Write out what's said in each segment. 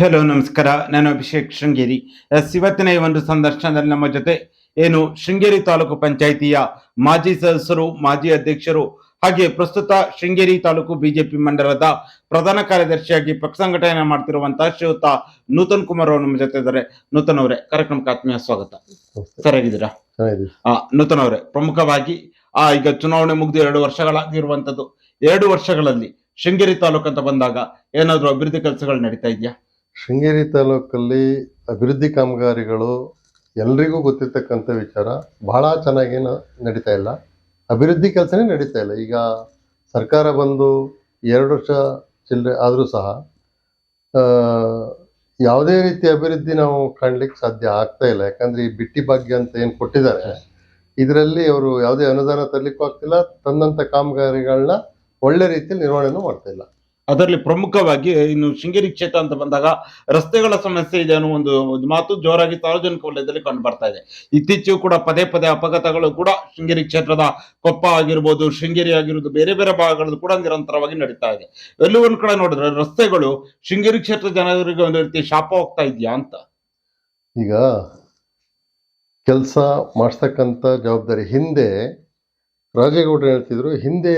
Hello ನಮಸ್ಕಾರ. ನಾನು Abhishek Sringeri. S ಇವತ್ತಿನ ಈ ಒಂದು ಸಂದರ್ಶನದಲ್ಲಿ ನಮ್ಮ ಜೊತೆ ಏನು ಶೃಂಗೇರಿ ತಾಲೂಕು ಪಂಚಾಯಿತಿಯ ಮಾಜಿ ಸದಸ್ಯರು ಮಾಜಿ ಅಧ್ಯಕ್ಷರು ಹಾಗೆ ಪ್ರಸ್ತುತ ಶೃಂಗೇರಿ ತಾಲೂಕು ಬಿಜೆಪಿ ಮಂಡಲದ ಪ್ರಧಾನ ಕಾರ್ಯದರ್ಶಿಯಾಗಿ ಪಕ್ಷ ಸಂಘಟನೆ ಮಾಡ್ತಿರುವಂತಹ ಶ್ರೀಯುತ ನೂತನ್ ಕುಮಾರ್ ಅವರು ನಮ್ಮ ಜೊತೆ ಇದ್ದಾರೆ. ನೂತನ್ ಅವರೇ ಕಾರ್ಯಕ್ರಮಕ್ಕೆ ಆತ್ಮೀಯ ಸ್ವಾಗತ. ಸರಿಯಾಗಿದ್ದೀರಾ? ನೂತನ್ ಅವರೇ ಪ್ರಮುಖವಾಗಿ ಆ ಈಗ ಚುನಾವಣೆ ಮುಗಿದು ಎರಡು ವರ್ಷಗಳಾಗಿರುವಂತದ್ದು. ಎರಡು ವರ್ಷಗಳಲ್ಲಿ ಶೃಂಗೇರಿ ತಾಲೂಕು ಅಂತ ಬಂದಾಗ ಏನಾದರೂ ಅಭಿವೃದ್ಧಿ ಕೆಲಸಗಳು ನಡೀತಾ ಇದೆಯಾ? ಶೃಂಗೇರಿ ತಾಲೂಕಲ್ಲಿ ಅಭಿವೃದ್ಧಿ ಕಾಮಗಾರಿಗಳು ಎಲ್ರಿಗೂ ಗೊತ್ತಿರ್ತಕ್ಕಂಥ ವಿಚಾರ ಬಹಳ ಚೆನ್ನಾಗೇನು ನಡೀತಾ ಇಲ್ಲ. ಅಭಿವೃದ್ಧಿ ಕೆಲಸನೇ ನಡೀತಾ ಇಲ್ಲ. ಈಗ ಸರ್ಕಾರ ಬಂದು ಎರಡು ವರ್ಷ ಚಿಲ್ಲರೆ ಆದರೂ ಸಹ ಯಾವುದೇ ರೀತಿ ಅಭಿವೃದ್ಧಿ ನಾವು ಕಾಣ್ಲಿಕ್ಕೆ ಸಾಧ್ಯ ಆಗ್ತಾ ಇಲ್ಲ. ಯಾಕಂದರೆ ಈ ಬಿಟ್ಟಿ ಭಾಗ್ಯ ಅಂತ ಏನು ಕೊಟ್ಟಿದ್ದಾರೆ, ಇದರಲ್ಲಿ ಅವರು ಯಾವುದೇ ಅನುದಾನ ತರಲಿಕ್ಕೂ ಆಗ್ತಿಲ್ಲ. ತಂದಂಥ ಕಾಮಗಾರಿಗಳನ್ನ ಒಳ್ಳೆ ರೀತಿಯಲ್ಲಿ ನಿರ್ವಹಣೆನೂ ಮಾಡ್ತಾ ಇಲ್ಲ. ಅದರಲ್ಲಿ ಪ್ರಮುಖವಾಗಿ ಇನ್ನು ಶೃಂಗೇರಿ ಕ್ಷೇತ್ರ ಅಂತ ಬಂದಾಗ ರಸ್ತೆಗಳ ಸಮಸ್ಯೆ ಇದೆ ಅನ್ನೋ ಒಂದು ಮಾತು ಜೋರಾಗಿ ಸಾರ್ವಜನಿಕ ವಲಯದಲ್ಲಿ ಕಂಡು ಬರ್ತಾ ಇದೆ. ಇತ್ತೀಚೆಗೂ ಕೂಡ ಪದೇ ಪದೇ ಅಪಘಾತಗಳು ಕೂಡ ಶೃಂಗೇರಿ ಕ್ಷೇತ್ರದ ಕೊಪ್ಪ ಆಗಿರ್ಬೋದು, ಶೃಂಗೇರಿ ಆಗಿರ್ಬೋದು ಬೇರೆ ಬೇರೆ ಭಾಗಗಳಲ್ಲೂ ಕೂಡ ನಿರಂತರವಾಗಿ ನಡೀತಾ ಇದೆ. ಎಲ್ಲೂ ಒಂದ್ ಕಡೆ ನೋಡಿದ್ರೆ ರಸ್ತೆಗಳು ಶೃಂಗೇರಿ ಕ್ಷೇತ್ರ ಜನರಿಗೆ ಒಂದು ರೀತಿ ಶಾಪ ಹೋಗ್ತಾ ಇದೆಯಾ ಅಂತ? ಈಗ ಕೆಲಸ ಮಾಡಿಸ್ತಕ್ಕಂಥ ಜವಾಬ್ದಾರಿ ಹಿಂದೆ ರಾಜೇಗೌಡರು ಹೇಳ್ತಿದ್ರು, ಹಿಂದೆ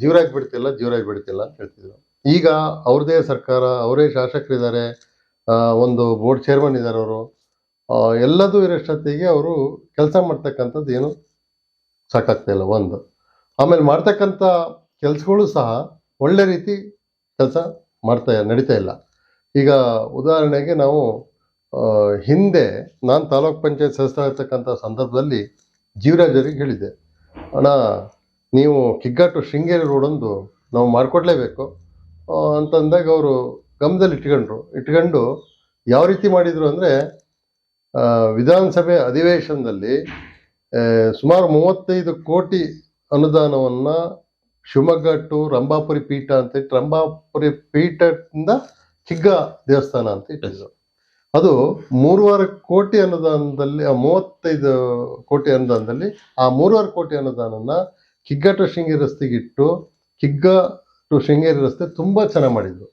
ಜೀವರಾಜ್ ಬಿಡ್ತಿಲ್ಲ ಜೀವರಾಜ್ ಬಿಡ್ತಿಲ್ಲ ಅಂತ ಹೇಳ್ತಿದ್ರು. ಈಗ ಅವ್ರದೇ ಸರ್ಕಾರ, ಅವರೇ ಶಾಸಕರಿದ್ದಾರೆ ಒಂದು ಬೋರ್ಡ್ ಚೇರ್ಮನ್ ಇದ್ದಾರೆ ಅವರು ಎಲ್ಲದೂ ಇರೋಷ್ಟೊತ್ತಿಗೆ ಅವರು ಕೆಲಸ ಮಾಡ್ತಕ್ಕಂಥದ್ದು ಏನು ಸಾಕಾಗ್ತಾ ಇಲ್ಲ, ಒಂದು. ಆಮೇಲೆ ಮಾಡ್ತಕ್ಕಂಥ ಕೆಲಸಗಳು ಸಹ ಒಳ್ಳೆ ರೀತಿ ಕೆಲಸ ಮಾಡ್ತಾ, ನಡೀತಾ ಇಲ್ಲ. ಈಗ ಉದಾಹರಣೆಗೆ ನಾವು ಹಿಂದೆ ನಾನು ತಾಲೂಕ್ ಪಂಚಾಯತ್ ಸದಸ್ಯ ಇರ್ತಕ್ಕಂಥ ಸಂದರ್ಭದಲ್ಲಿ ಜೀವರಾಜ್ ಅವರಿಗೆ ಹೇಳಿದ್ದೆ. ಅಣ್ಣ, ನೀವು ಕಿಗ್ಗಾಟು ಶೃಂಗೇರಿ ರೋಡೊಂದು ನಾವು ಮಾಡಿಕೊಡ್ಲೇಬೇಕು ಅಂತಂದಾಗ ಅವರು ಗಮನದಲ್ಲಿ ಇಟ್ಕೊಂಡ್ರು. ಇಟ್ಕೊಂಡು ಯಾವ ರೀತಿ ಮಾಡಿದರು ಅಂದರೆ ವಿಧಾನಸಭೆ ಅಧಿವೇಶನದಲ್ಲಿ ಸುಮಾರು ಮೂವತ್ತೈದು ಕೋಟಿ ಅನುದಾನವನ್ನು ಶಿವಮೊಗ್ಗ ಟು ರಂಭಾಪುರಿ ಪೀಠ ಅಂತ ರಂಭಾಪುರಿ ಪೀಠದಿಂದ ಕಿಗ್ಗ ದೇವಸ್ಥಾನ ಅಂತ ಇಟ್ಟಿದ್ರು. ಅದು ಮೂರುವರೆ ಕೋಟಿ ಅನುದಾನದಲ್ಲಿ ಆ ಮೂವತ್ತೈದು ಕೋಟಿ ಅನುದಾನದಲ್ಲಿ ಆ ಮೂರುವರೆ ಕೋಟಿ ಅನುದಾನನ ಕಿಗ್ಗ ಟು ಶೃಂಗೇರಿ ರಸ್ತೆಗೆ ಇಟ್ಟು ಕಿಗ್ಗ ಟು ಶೃಂಗೇರಿ ರಸ್ತೆ ತುಂಬಾ ಚೆನ್ನಾಗಿ ಮಾಡಿದ್ರು.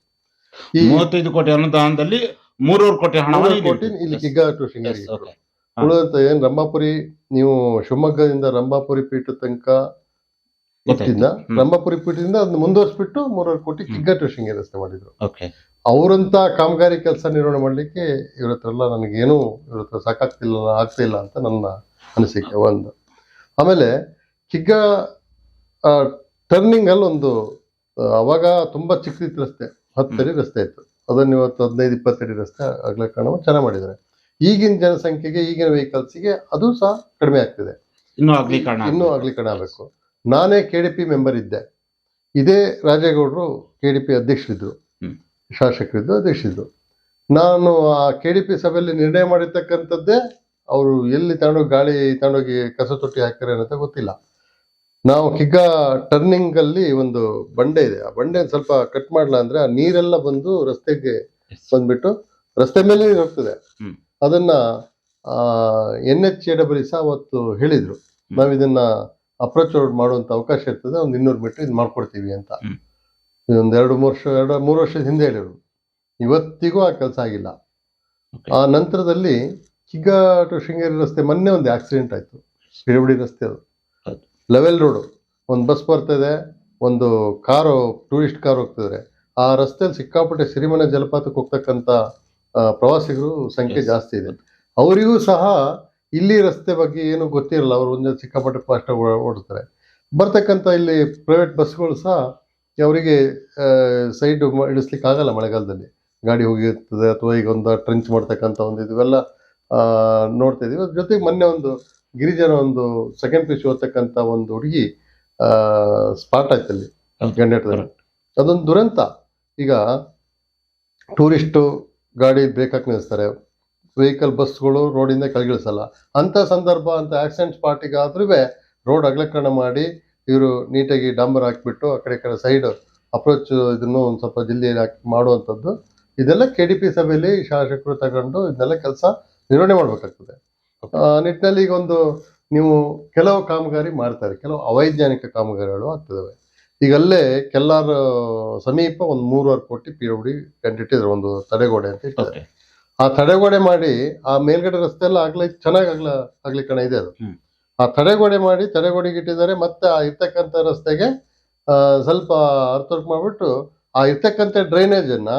ಈ ಮೂವತ್ತೈದು ಕೋಟಿ ಅನುದಾನದಲ್ಲಿ ಮೂರುವರೆ ಕೋಟಿ ಮೂರುವರೆ ಕೋಟಿ ಇಲ್ಲಿ ಕಿಗ್ಗ ಟು ಶೃಂಗೇರಿ. ಉಳಿದಂತ ಏನ್ ರಂಭಾಪುರಿ ನೀವು ಶಿವಮೊಗ್ಗದಿಂದ ರಂಭಾಪುರಿ ಪೀಠ ತನಕ ಹ್ಮ್. ರಂಭಾಪುರಿ ಪೀಠದಿಂದ ಅದನ್ನ ಮುಂದುವರಿಸ್ಬಿಟ್ಟು ಮೂರುವರೆ ಕೋಟಿ ಕಿಗ್ಗ ಶೃಂಗೇ ಶೃಂಗೇರಿ ರಸ್ತೆ ಮಾಡಿದ್ರು. ಅವರಂತ ಕಾಮಗಾರಿ ಕೆಲಸ ನಿರ್ವಹಣೆ ಮಾಡ್ಲಿಕ್ಕೆ ಇವ್ರ ಹತ್ರ ಎಲ್ಲ ನನಗೇನು ಇವ್ರ ಹತ್ರ ಸಾಕಾಗ್ತಿಲ್ಲ ಆಗ್ತಿಲ್ಲ ಅಂತ ನನ್ನ ಅನಿಸಿಕೆ ಒಂದು. ಆಮೇಲೆ ಕಿಗ್ಗ ಟರ್ನಿಂಗ್ ಅಲ್ಲಿ ಒಂದು ಅವಾಗ ತುಂಬಾ ಚಿಕ್ಕದಿತ್ತು ರಸ್ತೆ ಹತ್ತಡಿ ರಸ್ತೆ ಇತ್ತು. ಅದನ್ನ ಇವತ್ತು ಹದಿನೈದು ಇಪ್ಪತ್ತಡಿ ರಸ್ತೆ ಅಗಲೀಕರಣ ಚೆನ್ನಾಗಿ ಮಾಡಿದ್ದಾರೆ. ಈಗಿನ ಜನಸಂಖ್ಯೆಗೆ ಈಗಿನ ವೆಹಿಕಲ್ಸ್ಗೆ ಅದು ಸಹ ಕಡಿಮೆ ಆಗ್ತಿದೆ. ಇನ್ನೂ ಅಗಲೀಕರಣ ಇನ್ನೂ ಅಗಲೀಕರಣ ಆಗಬೇಕು. ನಾನೇ ಕೆ ಡಿ ಪಿ ಮೆಂಬರ್ ಇದ್ದೆ. ಇದೇ ರಾಜೇಗೌಡರು ಕೆ ಡಿ ಪಿ ಅಧ್ಯಕ್ಷರಿದ್ದರು. ಶಾಸಕರಿದ್ದು ಅಧ್ಯಕ್ಷರಿದ್ದರು ನಾನು ಆ ಕೆ ಡಿ ಪಿ ಸಭೆಯಲ್ಲಿ ನಿರ್ಣಯ ಮಾಡಿರ್ತಕ್ಕಂಥದ್ದೇ ಅವರು ಎಲ್ಲಿ ತಗೊಂಡೋಗಿ ಗಾಳಿ ತಗೊಂಡೋಗಿ ಕಸ ತೊಟ್ಟಿ ಹಾಕ್ತಾರೆ ಅಂತ ಗೊತ್ತಿಲ್ಲ. ನಾವು ಕಿಗ್ಗ ಟರ್ನಿಂಗಲ್ಲಿ ಒಂದು ಬಂಡೆ ಇದೆ. ಆ ಬಂಡೆ ಸ್ವಲ್ಪ ಕಟ್ ಮಾಡಲ್ಲ ಅಂದರೆ ಆ ನೀರೆಲ್ಲ ಬಂದು ರಸ್ತೆಗೆ ಬಂದುಬಿಟ್ಟು ರಸ್ತೆ ಮೇಲೆ ನೀರು ಹೋಗ್ತದೆ ಅದನ್ನು ಎನ್ ಎಚ್ ಎ ಡಬ್ಲ್ಯೂ ಸಹ ಅವತ್ತು ಹೇಳಿದರು. ನಾವಿದನ್ನು ಇದನ್ನ ಅಪ್ರೋಚ್ ಮಾಡುವಂತ ಅವಕಾಶ ಇರ್ತದೆ ಒಂದು ಇನ್ನೂರು ಮೀಟರ್ ಇದು ಮಾಡ್ಕೊಡ್ತೀವಿ ಅಂತ. ಇದೊಂದು ಎರಡು ಮೂರು ವರ್ಷ ಎರಡು ಮೂರು ವರ್ಷದ ಹಿಂದೆ ಹೇಳಿದರು. ಇವತ್ತಿಗೂ ಆ ಕೆಲಸ ಆಗಿಲ್ಲ. ಆ ನಂತರದಲ್ಲಿ ಕಿಗ್ಗ ಟು ಶೃಂಗೇರಿ ರಸ್ತೆ ಮೊನ್ನೆ ಒಂದು ಆಕ್ಸಿಡೆಂಟ್ ಆಯ್ತು. ಹಿಡಬಿಡಿ ರಸ್ತೆ ಅದು. ಲೆವೆಲ್ ರೋಡು ಒಂದು ಬಸ್ ಬರ್ತದೆ ಒಂದು ಕಾರು ಟೂರಿಸ್ಟ್ ಕಾರ್ ಹೋಗ್ತಿದ್ರೆ ಆ ರಸ್ತೆಯಲ್ಲಿ ಸಿಕ್ಕಾಪಟ್ಟೆ ಸಿರಿಮನೆ ಜಲಪಾತಕ್ಕೆ ಹೋಗ್ತಕ್ಕಂಥ ಪ್ರವಾಸಿಗರು ಸಂಖ್ಯೆ ಜಾಸ್ತಿ ಇದೆ. ಅವರಿಗೂ ಸಹ ಇಲ್ಲಿ ರಸ್ತೆ ಬಗ್ಗೆ ಏನು ಗೊತ್ತಿರಲ್ಲ ಅವರು ಒಂದು ಸಿಕ್ಕಾಪಟ್ಟೆ ಫಾಸ್ಟ್ ಓಡಿಸ್ತಾರೆ ಬರ್ತಕ್ಕಂಥ ಇಲ್ಲಿ ಪ್ರೈವೇಟ್ ಬಸ್ಗಳು ಸಹ ಅವರಿಗೆ ಸೈಡ್ ಇಳಿಸ್ಲಿಕ್ಕೆ ಆಗಲ್ಲ ಮಳೆಗಾಲದಲ್ಲಿ. ಗಾಡಿ ಹೋಗಿರ್ತದೆ ಅಥವಾ ಈಗ ಒಂದು ಟ್ರೆಂಚ್ ಮಾಡ್ತಕ್ಕಂಥ ಒಂದು ಇವೆಲ್ಲ ನೋಡ್ತಾ ಇದೀವಿ ಅದ್ರ ಜೊತೆಗೆ ಮೊನ್ನೆ ಒಂದು ಗಿರಿಜನ ಒಂದು ಸೆಕೆಂಡ್ ಪಿ ಯು ಓದ್ತಕ್ಕಂಥ ಒಂದು ಹುಡುಗಿ ಸ್ಪಾಟ್ ಆಯ್ತು ಅಲ್ಲಿ. ಗಂಡೇಟದಲ್ಲಿ ಅದೊಂದು ದುರಂತ. ಈಗ ಟೂರಿಸ್ಟು ಗಾಡಿ ಬೇಕಾಗಿ ನಿಲ್ಲಿಸ್ತಾರೆ ವೆಹಿಕಲ್ ಬಸ್ಗಳು ರೋಡಿಂದ ಕೆಳಗಿಳಿಸಲ್ಲ ಅಂತ ಸಂದರ್ಭ ಅಂತ ಆಕ್ಸಿಡೆಂಟ್ ಸ್ಪಾಟಿಗಾದ್ರೂ ರೋಡ್ ಅಗಲೀಕರಣ ಮಾಡಿ ಇವರು ನೀಟಾಗಿ ಡಾಂಬರ್ ಹಾಕಿಬಿಟ್ಟು ಆ ಕಡೆ ಕಡೆ ಸೈಡ್ ಅಪ್ರೋಚ್ ಇದನ್ನು ಒಂದು ಸ್ವಲ್ಪ ಜಿಲ್ಲೆಯಲ್ಲಿ ಹಾಕಿ ಮಾಡುವಂಥದ್ದು. ಇದೆಲ್ಲ ಕೆ ಡಿ ಪಿ ಸಭೆಯಲ್ಲಿ ಶಾಸಕರು ತಗೊಂಡು ಇದನ್ನೆಲ್ಲ ಕೆಲಸ ನಿರ್ವಹಣೆ ಮಾಡಬೇಕಾಗ್ತದೆ. ಆ, ನಿಟ್ಟಿನಲ್ಲಿ ಈಗ ಒಂದು ನೀವು ಕೆಲವು ಕಾಮಗಾರಿ ಮಾಡ್ತಾರೆ ಕೆಲವು ಅವೈಜ್ಞಾನಿಕ ಕಾಮಗಾರಿಗಳು ಆಗ್ತದವೆ. ಈಗ ಅಲ್ಲೇ ಕೆಲ್ಲಾರ ಸಮೀಪ ಒಂದು ಮೂರುವರೆ ಕೋಟಿ ಪಿ ಡಬ್ಲ್ಯೂ ಡಿ ಕಂಡಿಟ್ಟಿದ್ರು ಒಂದು ತಡೆಗೋಡೆ ಅಂತ ಇಟ್ಟಿದ್ದಾರೆ. ಆ ತಡೆಗೋಡೆ ಮಾಡಿ ಆ ಮೇಲ್ಗಡೆ ರಸ್ತೆ ಎಲ್ಲ ಆಗ್ಲಿ ಚೆನ್ನಾಗಿ ಆಗ್ಲ ಕಣ ಇದೆ ಅದು. ಆ ತಡೆಗೋಡೆ ಮಾಡಿ ತಡೆಗೋಡೆಗೆ ಇಟ್ಟಿದ್ದಾರೆ ಮತ್ತೆ ಆ ಇರ್ತಕ್ಕಂಥ ರಸ್ತೆಗೆ ಸ್ವಲ್ಪ ಅರ್ಥವರ್ಕ್ ಮಾಡಿಬಿಟ್ಟು ಆ ಇರ್ತಕ್ಕಂಥ ಡ್ರೈನೇಜ್ ಅನ್ನ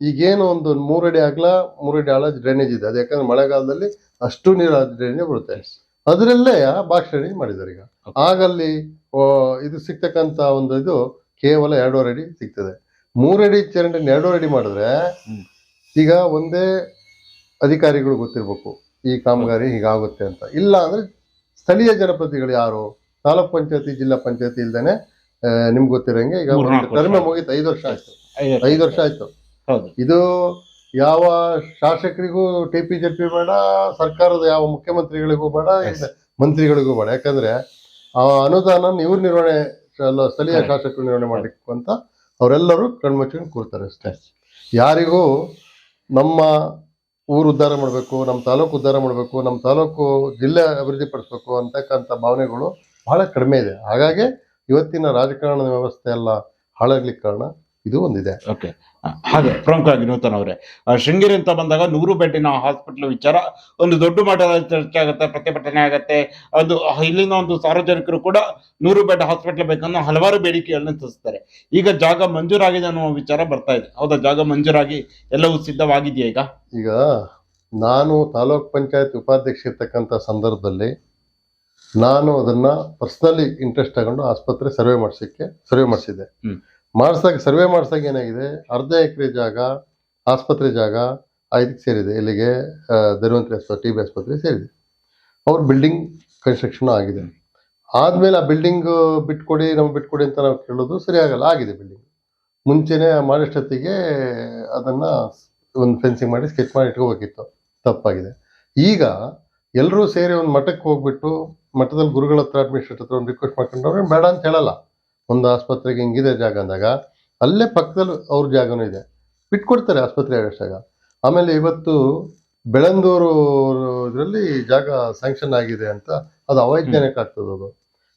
ಈಗೇನು ಒಂದು ಮೂರಡಿ ಅಗಲ ಮೂರಡಿ ಆಳ ಡ್ರೈನೇಜ್ ಇದೆ. ಅದು ಯಾಕಂದ್ರೆ ಮಳೆಗಾಲದಲ್ಲಿ ಅಷ್ಟು ನೀರು ಡ್ರೈನೇಜ್ ಬರುತ್ತೆ ಅದರಲ್ಲೇ ಬಾಕ್ಸ್ ಡ್ರೈನೇಜ್ ಮಾಡಿದ್ದಾರೆ ಈಗ. ಆಗಲ್ಲಿ ಇದು ಸಿಗ್ತಕ್ಕಂಥ ಒಂದು ಇದು ಕೇವಲ ಎರಡೂವರೆ ಅಡಿ ಸಿಗ್ತದೆ. ಮೂರಡಿ ಚರಂಡಿ ಎರಡೂವರೆ ಅಡಿ ಮಾಡಿದ್ರೆ ಈಗ ಒಂದೇ ಅಧಿಕಾರಿಗಳು ಗೊತ್ತಿರಬೇಕು ಈ ಕಾಮಗಾರಿ ಹೀಗಾಗುತ್ತೆ ಅಂತ. ಇಲ್ಲ ಅಂದ್ರೆ ಸ್ಥಳೀಯ ಜನಪ್ರತಿಗಳು ಯಾರು? ತಾಲೂಕ್ ಪಂಚಾಯತಿ ಜಿಲ್ಲಾ ಪಂಚಾಯತಿ ಇಲ್ದೇನೆ ನಿಮ್ಗೆ ಗೊತ್ತಿರಂಗೆ ಈಗ ಕರ್ಮ ಮುಗೀತು ಐದು ವರ್ಷ ಆಯ್ತು. ಐದು ವರ್ಷ. ಆಯ್ತು. ಇದು ಯಾವ ಶಾಸಕರಿಗೂ ಟಿ ಪಿ ಜೆ ಪಿ ಬೇಡ ಸರ್ಕಾರದ ಯಾವ ಮುಖ್ಯಮಂತ್ರಿಗಳಿಗೂ ಬೇಡ. ಮಂತ್ರಿಗಳಿಗೂ ಬೇಡ. ಯಾಕಂದ್ರೆ ಆ ಅನುದಾನ ಇವ್ರು ನಿರ್ವಹಣೆ ಸ್ಥಳೀಯ ಶಾಸಕರು ನಿರ್ವಹಣೆ ಮಾಡ್ಲಿಕ್ಕೆ ಅಂತ ಅವರೆಲ್ಲರೂ ಕಣ್ಮುಚ್ಕೊಂಡು ಕೂರ್ತಾರೆ ಅಷ್ಟೇ. ಯಾರಿಗೂ ನಮ್ಮ ಊರು ಉದ್ಧಾರ ಮಾಡಬೇಕು ನಮ್ಮ ತಾಲೂಕು ಉದ್ಧಾರ ಮಾಡಬೇಕು ನಮ್ಮ ತಾಲೂಕು ಜಿಲ್ಲೆ ಅಭಿವೃದ್ಧಿ ಪಡಿಸ್ಬೇಕು ಅಂತಕ್ಕಂಥ ಭಾವನೆಗಳು ಬಹಳ ಕಡಿಮೆ ಇದೆ. ಹಾಗಾಗಿ ಇವತ್ತಿನ ರಾಜಕಾರಣದ ವ್ಯವಸ್ಥೆ ಎಲ್ಲ ಹಾಳಾಗ್ಲಿಕ್ಕೆ ಕಾರಣ ಇದು ಒಂದಿದೆ. ಓಕೆ. ಹಾಗೆ ಪ್ರಮುಖ ನೂತನ್ ಅವರೇ. ಶೃಂಗೇರಿ ಅಂತ ಬಂದಾಗ ನೂರು ಬೆಡ್ಡಿನ ಹಾಸ್ಪಿಟಲ್ ವಿಚಾರ ಒಂದು ದೊಡ್ಡ ಮಟ್ಟದ ಚರ್ಚೆ ಆಗುತ್ತೆ ಪ್ರತಿಭಟನೆ ಆಗುತ್ತೆ. ಅದು ಇಲ್ಲಿನ ಒಂದು ಸಾರ್ವಜನಿಕರು ಕೂಡ ನೂರು ಬೆಡ್ ಹಾಸ್ಪಿಟಲ್ ಬೇಕನ್ನೋ ಹಲವಾರು ಬೇಡಿಕೆಗಳನ್ನ ತಿಳಿಸ್ತಾರೆ ಈಗ ಜಾಗ ಮಂಜೂರಾಗಿದೆ ಅನ್ನುವ ವಿಚಾರ ಬರ್ತಾ ಇದೆ. ಹೌದಾ ಜಾಗ ಮಂಜೂರಾಗಿ ಎಲ್ಲವೂ ಸಿದ್ಧವಾಗಿದೆಯಾ ಈಗ? ಈಗ ನಾನು ತಾಲೂಕ್ ಪಂಚಾಯತ್ ಉಪಾಧ್ಯಕ್ಷ ಇರ್ತಕ್ಕಂಥ ಸಂದರ್ಭದಲ್ಲಿ ನಾನು ಅದನ್ನ ಪರ್ಸನಲಿ ಇಂಟ್ರೆಸ್ಟ್ ತಗೊಂಡು ಆಸ್ಪತ್ರೆ ಸರ್ವೆ ಮಾಡಿಸಕ್ಕೆ ಸರ್ವೆ ಮಾಡಿಸಿದ್ದೆ. ಮಾಡ್ಸಕ್, ಸರ್ವೆ ಮಾಡಿಸ್ದಾಗ ಏನಾಗಿದೆ? ಅರ್ಧ ಎಕರೆ ಜಾಗ, ಆಸ್ಪತ್ರೆ ಜಾಗ ಇದಕ್ಕೆ ಸೇರಿದೆ. ಇಲ್ಲಿಗೆ ಧನ್ವಂತರಿ ಆಸ್ಪತ್ರೆ, ಟಿ ಬಿ ಆಸ್ಪತ್ರೆ ಸೇರಿದೆ. ಅವ್ರ ಬಿಲ್ಡಿಂಗ್ ಕನ್ಸ್ಟ್ರಕ್ಷನ್ ಆಗಿದೆ. ಆದ್ಮೇಲೆ ಆ ಬಿಲ್ಡಿಂಗ್ ಬಿಟ್ಕೊಡಿ, ನಮ್ಗೆ ಬಿಟ್ಕೊಡಿ ಅಂತ ನಾವು ಕೇಳೋದು ಸರಿ ಆಗಲ್ಲ ಆಗಿದೆ ಬಿಲ್ಡಿಂಗ್ ಮುಂಚೆನೆ ಮಾಡಿಷ್ಟೊತ್ತಿಗೆ ಅದನ್ನ ಒಂದು ಫೆನ್ಸಿಂಗ್ ಮಾಡಿ ಸ್ಕೆಚ್ ಮಾಡಿ ಇಟ್ಕೋಬೇಕಿತ್ತು. ತಪ್ಪಾಗಿದೆ. ಈಗ ಎಲ್ಲರೂ ಸೇರಿ ಒಂದು ಮಠಕ್ಕೆ ಹೋಗ್ಬಿಟ್ಟು, ಮಠದಲ್ಲಿ ಗುರುಗಳ ಹತ್ರ ಅಡ್ಮಿನಿಸ್ಟ್ರೇಟರ್ ಹತ್ರ ಒಂದು ರಿಕ್ವೆಸ್ಟ್ ಮಾಡ್ಕೊಂಡು ಬೇಡ ಅಂತ ಹೇಳಲ್ಲ. ಒಂದು ಆಸ್ಪತ್ರೆಗೆ ಹಿಂಗಿದೆ ಜಾಗ ಅಂದಾಗ ಅಲ್ಲೇ ಪಕ್ಕದಲ್ಲಿ ಅವ್ರ ಜಾಗನೂ ಇದೆ. ಬಿಟ್ಕೊಡ್ತಾರೆ ಆಸ್ಪತ್ರೆ ಜಾಗ ಆಮೇಲೆ ಇವತ್ತು ಬೆಳಂದೂರು ಇದರಲ್ಲಿ ಜಾಗ ಸ್ಯಾಂಕ್ಷನ್ ಆಗಿದೆ ಅಂತ ಅದು ಅವೈಜ್ಞಾನಿಕ ಆಗ್ತದೆ ಅದು.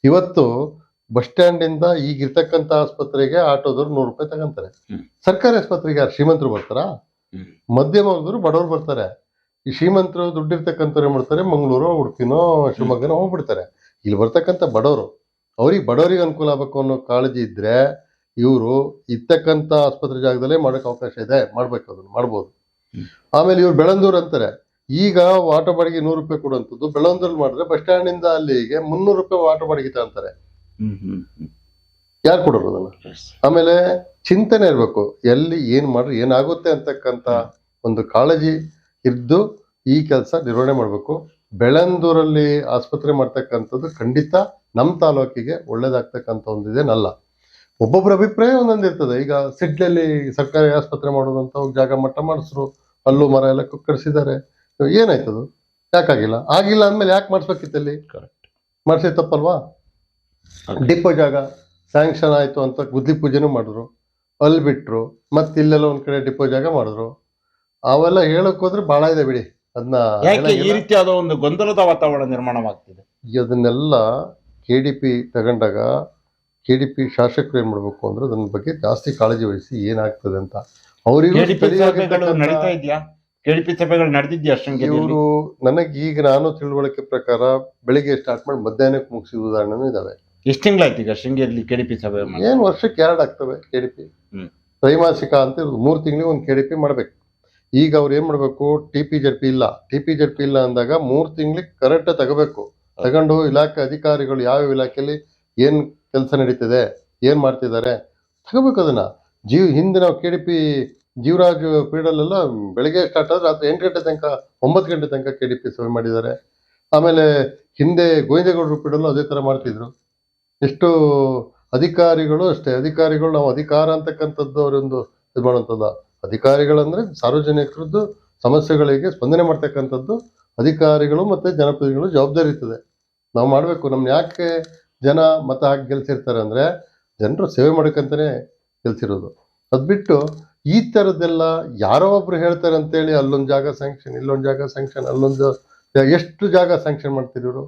ಇವತ್ತು ಬಸ್ ಸ್ಟ್ಯಾಂಡಿಂದ ಇಂದ ಈಗ ಇರ್ತಕ್ಕಂಥ ಆಸ್ಪತ್ರೆಗೆ ಆಟೋದವ್ರು ನೂರು ರೂಪಾಯಿ ತಗೊಂತಾರೆ. ಸರ್ಕಾರಿ ಆಸ್ಪತ್ರೆಗೆ ಯಾರು ಶ್ರೀಮಂತರು ಬರ್ತಾರಾ? ಮಧ್ಯಮ ವರ್ಗದವರು ಬಡವರು ಬರ್ತಾರೆ. ಈ ಶ್ರೀಮಂತರು ದುಡ್ಡಿರ್ತಕ್ಕಂಥವ್ರು ಏನ್ ಮಾಡ್ತಾರೆ? ಮಂಗಳೂರು ಉಡುಪಿನೋ ಶಿವಮೊಗ್ಗನೋ ಹೋಗ್ಬಿಡ್ತಾರೆ. ಇಲ್ಲಿ ಬರ್ತಕ್ಕಂಥ ಬಡವರು. ಅವ್ರಿಗೆ ಬಡವರಿಗೆ ಅನುಕೂಲ ಆಗಬೇಕು ಅನ್ನೋ ಕಾಳಜಿ ಇದ್ರೆ ಇವರು ಇರ್ತಕ್ಕಂಥ ಆಸ್ಪತ್ರೆ ಜಾಗದಲ್ಲೇ ಮಾಡೋಕೆ ಅವಕಾಶ ಇದೆ ಮಾಡ್ಬೇಕು ಅದನ್ನ ಮಾಡ್ಬೋದು. ಆಮೇಲೆ ಇವ್ರು ಬೆಳಂದೂರು ಅಂತಾರೆ ಈಗ ವಾಟರ್ ಬಾಡಿಗೆ ನೂರು ರೂಪಾಯಿ ಕೊಡುವಂಥದ್ದು ಬೆಳಂದೂರಲ್ಲಿ ಮಾಡಿದ್ರೆ ಬಸ್ ಸ್ಟ್ಯಾಂಡಿಂದ ಅಲ್ಲಿಗೆ ಮುನ್ನೂರು ರೂಪಾಯಿ ವಾಟರ್ ಬಾಡಿಗೆ ತಗೊಂತಾರೆ. ಯಾರು ಕೊಡೋರು ಅದನ್ನು? ಆಮೇಲೆ ಚಿಂತನೆ ಇರಬೇಕು ಎಲ್ಲಿ ಏನು ಮಾಡ್ರಿ ಏನಾಗುತ್ತೆ ಅಂತಕ್ಕಂಥ ಒಂದು ಕಾಳಜಿ ಇದ್ದು ಈ ಕೆಲಸ ನಿರ್ವಹಣೆ ಮಾಡಬೇಕು. ಬೆಳಂದೂರಲ್ಲಿ ಆಸ್ಪತ್ರೆ ಮಾಡ್ತಕ್ಕಂಥದ್ದು ಖಂಡಿತ ನಮ್ಮ ತಾಲೂಕಿಗೆ ಒಳ್ಳೇದಾಗ್ತಕ್ಕಂಥ ಒಂದು ಇದೇನಲ್ಲ ಒಬ್ಬೊಬ್ಬರ ಅಭಿಪ್ರಾಯ ಒಂದೊಂದು ಇರ್ತದೆ ಈಗ ಸಿಡ್ಲಲ್ಲಿ ಸರ್ಕಾರಿ ಆಸ್ಪತ್ರೆ ಮಾಡೋದಂತ ಹೋಗಿ ಜಾಗ ಮಟ್ಟ ಮಾಡಿಸ್ರು ಅಲ್ಲೂ ಮರ ಎಲ್ಲ ಕಡಿಸಿದ್ದಾರೆ ಏನಾಯ್ತದು? ಯಾಕಾಗಿಲ್ಲ? ಆಗಿಲ್ಲ ಅಂದ್ಮೇಲೆ ಯಾಕೆ ಮಾಡಿಸ್ಬೇಕಿತ್ತಲ್ಲಿ ಕರೆಕ್ಟ್ ಮಾಡಿಸಿ ತಪ್ಪಲ್ವಾ. ಡಿಪೋ ಜಾಗ ಸ್ಯಾಂಕ್ಷನ್ ಆಯಿತು ಅಂತ ಗುದ್ಲಿ ಪೂಜೆನೂ ಮಾಡಿದ್ರು. ಅಲ್ಲಿ ಬಿಟ್ರು ಮತ್ತೆ ಇಲ್ಲೆಲ್ಲ ಒಂದು ಕಡೆ ಡಿಪೋ ಜಾಗ ಮಾಡಿದ್ರು. ಅವೆಲ್ಲ ಹೇಳೋಕ್ಕೋದ್ರೆ ಭಾಳ ಬಹಳ ಇದೆ ಬಿಡಿ. ಅದನ್ನ ಯಾಕೆ ಈ ರೀತಿಯಾದ ಒಂದು ಗೊಂದಲದ ವಾತಾವರಣ ನಿರ್ಮಾಣವಾಗ್ತಿದೆ? ಅದನ್ನೆಲ್ಲ ಕೆ ಡಿ ಪಿ ತಗೊಂಡಾಗ ಕೆ ಡಿ ಪಿ ಶಾಸಕರು ಏನ್ ಮಾಡ್ಬೇಕು ಅಂದ್ರೆ ಅದನ್ನ ಬಗ್ಗೆ ಜಾಸ್ತಿ ಕಾಳಜಿ ವಹಿಸಿ ಏನಾಗ್ತದೆ ಅಂತ. ಅವರಿಗೂ ಕೆಡಿಪಿ ನಡೀತಾ ಇದೆಯಾ? ಕೆಡಿಪಿ ಸಭೆಗಳು ನಡೆದಿದ್ಯಾ ಶೃಂಗೇರಿಯಲ್ಲಿ ಇವರು ನನಗೆ ಈಗ ನಾನು ತಿಳುವಳಿಕೆ ಪ್ರಕಾರ ಬೆಳಿಗ್ಗೆ ಸ್ಟಾರ್ಟ್ ಮಾಡಿ ಮಧ್ಯಾಹ್ನಕ್ಕೆ ಮುಗಿಸಿದ ಉದಾಹರಣೆನೂ ಇದಾವೆ. ಎಷ್ಟು ತಿಂಗಳಾಯ್ತು ಈಗ ಡಿ ಕೆಡಿಪಿ ಸಭೆ ಏನು ವರ್ಷಕ್ಕೆ ಎರಡು ಆಗ್ತವೆ ಕೆ ಡಿ ಪಿ ಹ್ಮ್. ತ್ರೈಮಾಸಿಕ ಅಂತ ಮೂರು ತಿಂಗಳಿಗೆ ಒಂದು ಕೆ ಡಿ ಪಿ ಮಾಡ್ಬೇಕು. ಈಗ ಅವ್ರು ಏನ್ ಮಾಡ್ಬೇಕು? ಟಿ ಪಿ ಜೆ ಪಿ ಇಲ್ಲ. ಟಿ ಪಿ ಜೆ ಪಿ ಇಲ್ಲ ಅಂದಾಗ ಮೂರ್ ತಿಂಗಳಿಗೆ ಕರೆಕ್ಟ್ ತಗೋಬೇಕು. ತಗೊಂಡು ಇಲಾಖೆ ಅಧಿಕಾರಿಗಳು ಯಾವ ಇಲಾಖೆಯಲ್ಲಿ ಏನ್ ಕೆಲಸ ನಡೀತಿದೆ, ಏನ್ ಮಾಡ್ತಿದ್ದಾರೆ ತಗೋಬೇಕು ಅದನ್ನ. ಜೀವ್ ಹಿಂದೆ ನಾವು ಕೆ ಡಿ ಪಿ ಜೀವರಾಜ್ ಪೀಡಲ್ಲೆಲ್ಲ ಬೆಳಿಗ್ಗೆ ಸ್ಟಾರ್ಟ್ ಆದ್ರೆ ರಾತ್ರಿ ಎಂಟು ಗಂಟೆ ತನಕ, ಒಂಬತ್ತು ಗಂಟೆ ತನಕ ಕೆ ಡಿ ಪಿ ಸಭೆ ಮಾಡಿದ್ದಾರೆ. ಆಮೇಲೆ ಹಿಂದೆ ಗೋವಿಂದೇಗೌಡರು ಪೀಡಲ್ಲೂ ಅದೇ ತರ ಮಾಡ್ತಿದ್ರು. ಎಷ್ಟು ಅಧಿಕಾರಿಗಳು ಅಷ್ಟೇ. ಅಧಿಕಾರಿಗಳು ನಾವು ಅಧಿಕಾರ ಅಂತಕ್ಕಂಥದ್ದು ಅವರೊಂದು ಇದು ಮಾಡುವಂಥದ್ದು ಅಧಿಕಾರಿಗಳಂದ್ರೆ ಸಾರ್ವಜನಿಕರದ್ದು ಸಮಸ್ಯೆಗಳಿಗೆ ಸ್ಪಂದನೆ ಮಾಡ್ತಕ್ಕಂಥದ್ದು ಅಧಿಕಾರಿಗಳು ಮತ್ತೆ ಜನಪ್ರತಿನಿಧಿಗಳು ಜವಾಬ್ದಾರಿ ಇರ್ತದೆ. ನಾವು ಮಾಡಬೇಕು. ನಮ್ಮ ಯಾಕೆ ಜನ ಮತ ಹಾಕಿ ಗೆಲ್ಸಿರ್ತಾರೆ ಅಂದ್ರೆ ಜನರು ಸೇವೆ ಮಾಡಕ್ಕಂತಾನೆ ಗೆಲ್ಸಿರೋದು. ಅದು ಬಿಟ್ಟು ಈ ಥರದ್ದೆಲ್ಲ ಯಾರೋ ಒಬ್ರು ಹೇಳ್ತಾರೆ ಅಂತೇಳಿ ಅಲ್ಲೊಂದು ಜಾಗ ಸ್ಯಾಂಕ್ಷನ್ ಇಲ್ಲೊಂದು ಜಾಗ ಸ್ಯಾಂಕ್ಷನ್ ಅಲ್ಲೊಂದು ಎಷ್ಟು ಜಾಗ ಸ್ಯಾಂಕ್ಷನ್ ಮಾಡ್ತಿರೋರು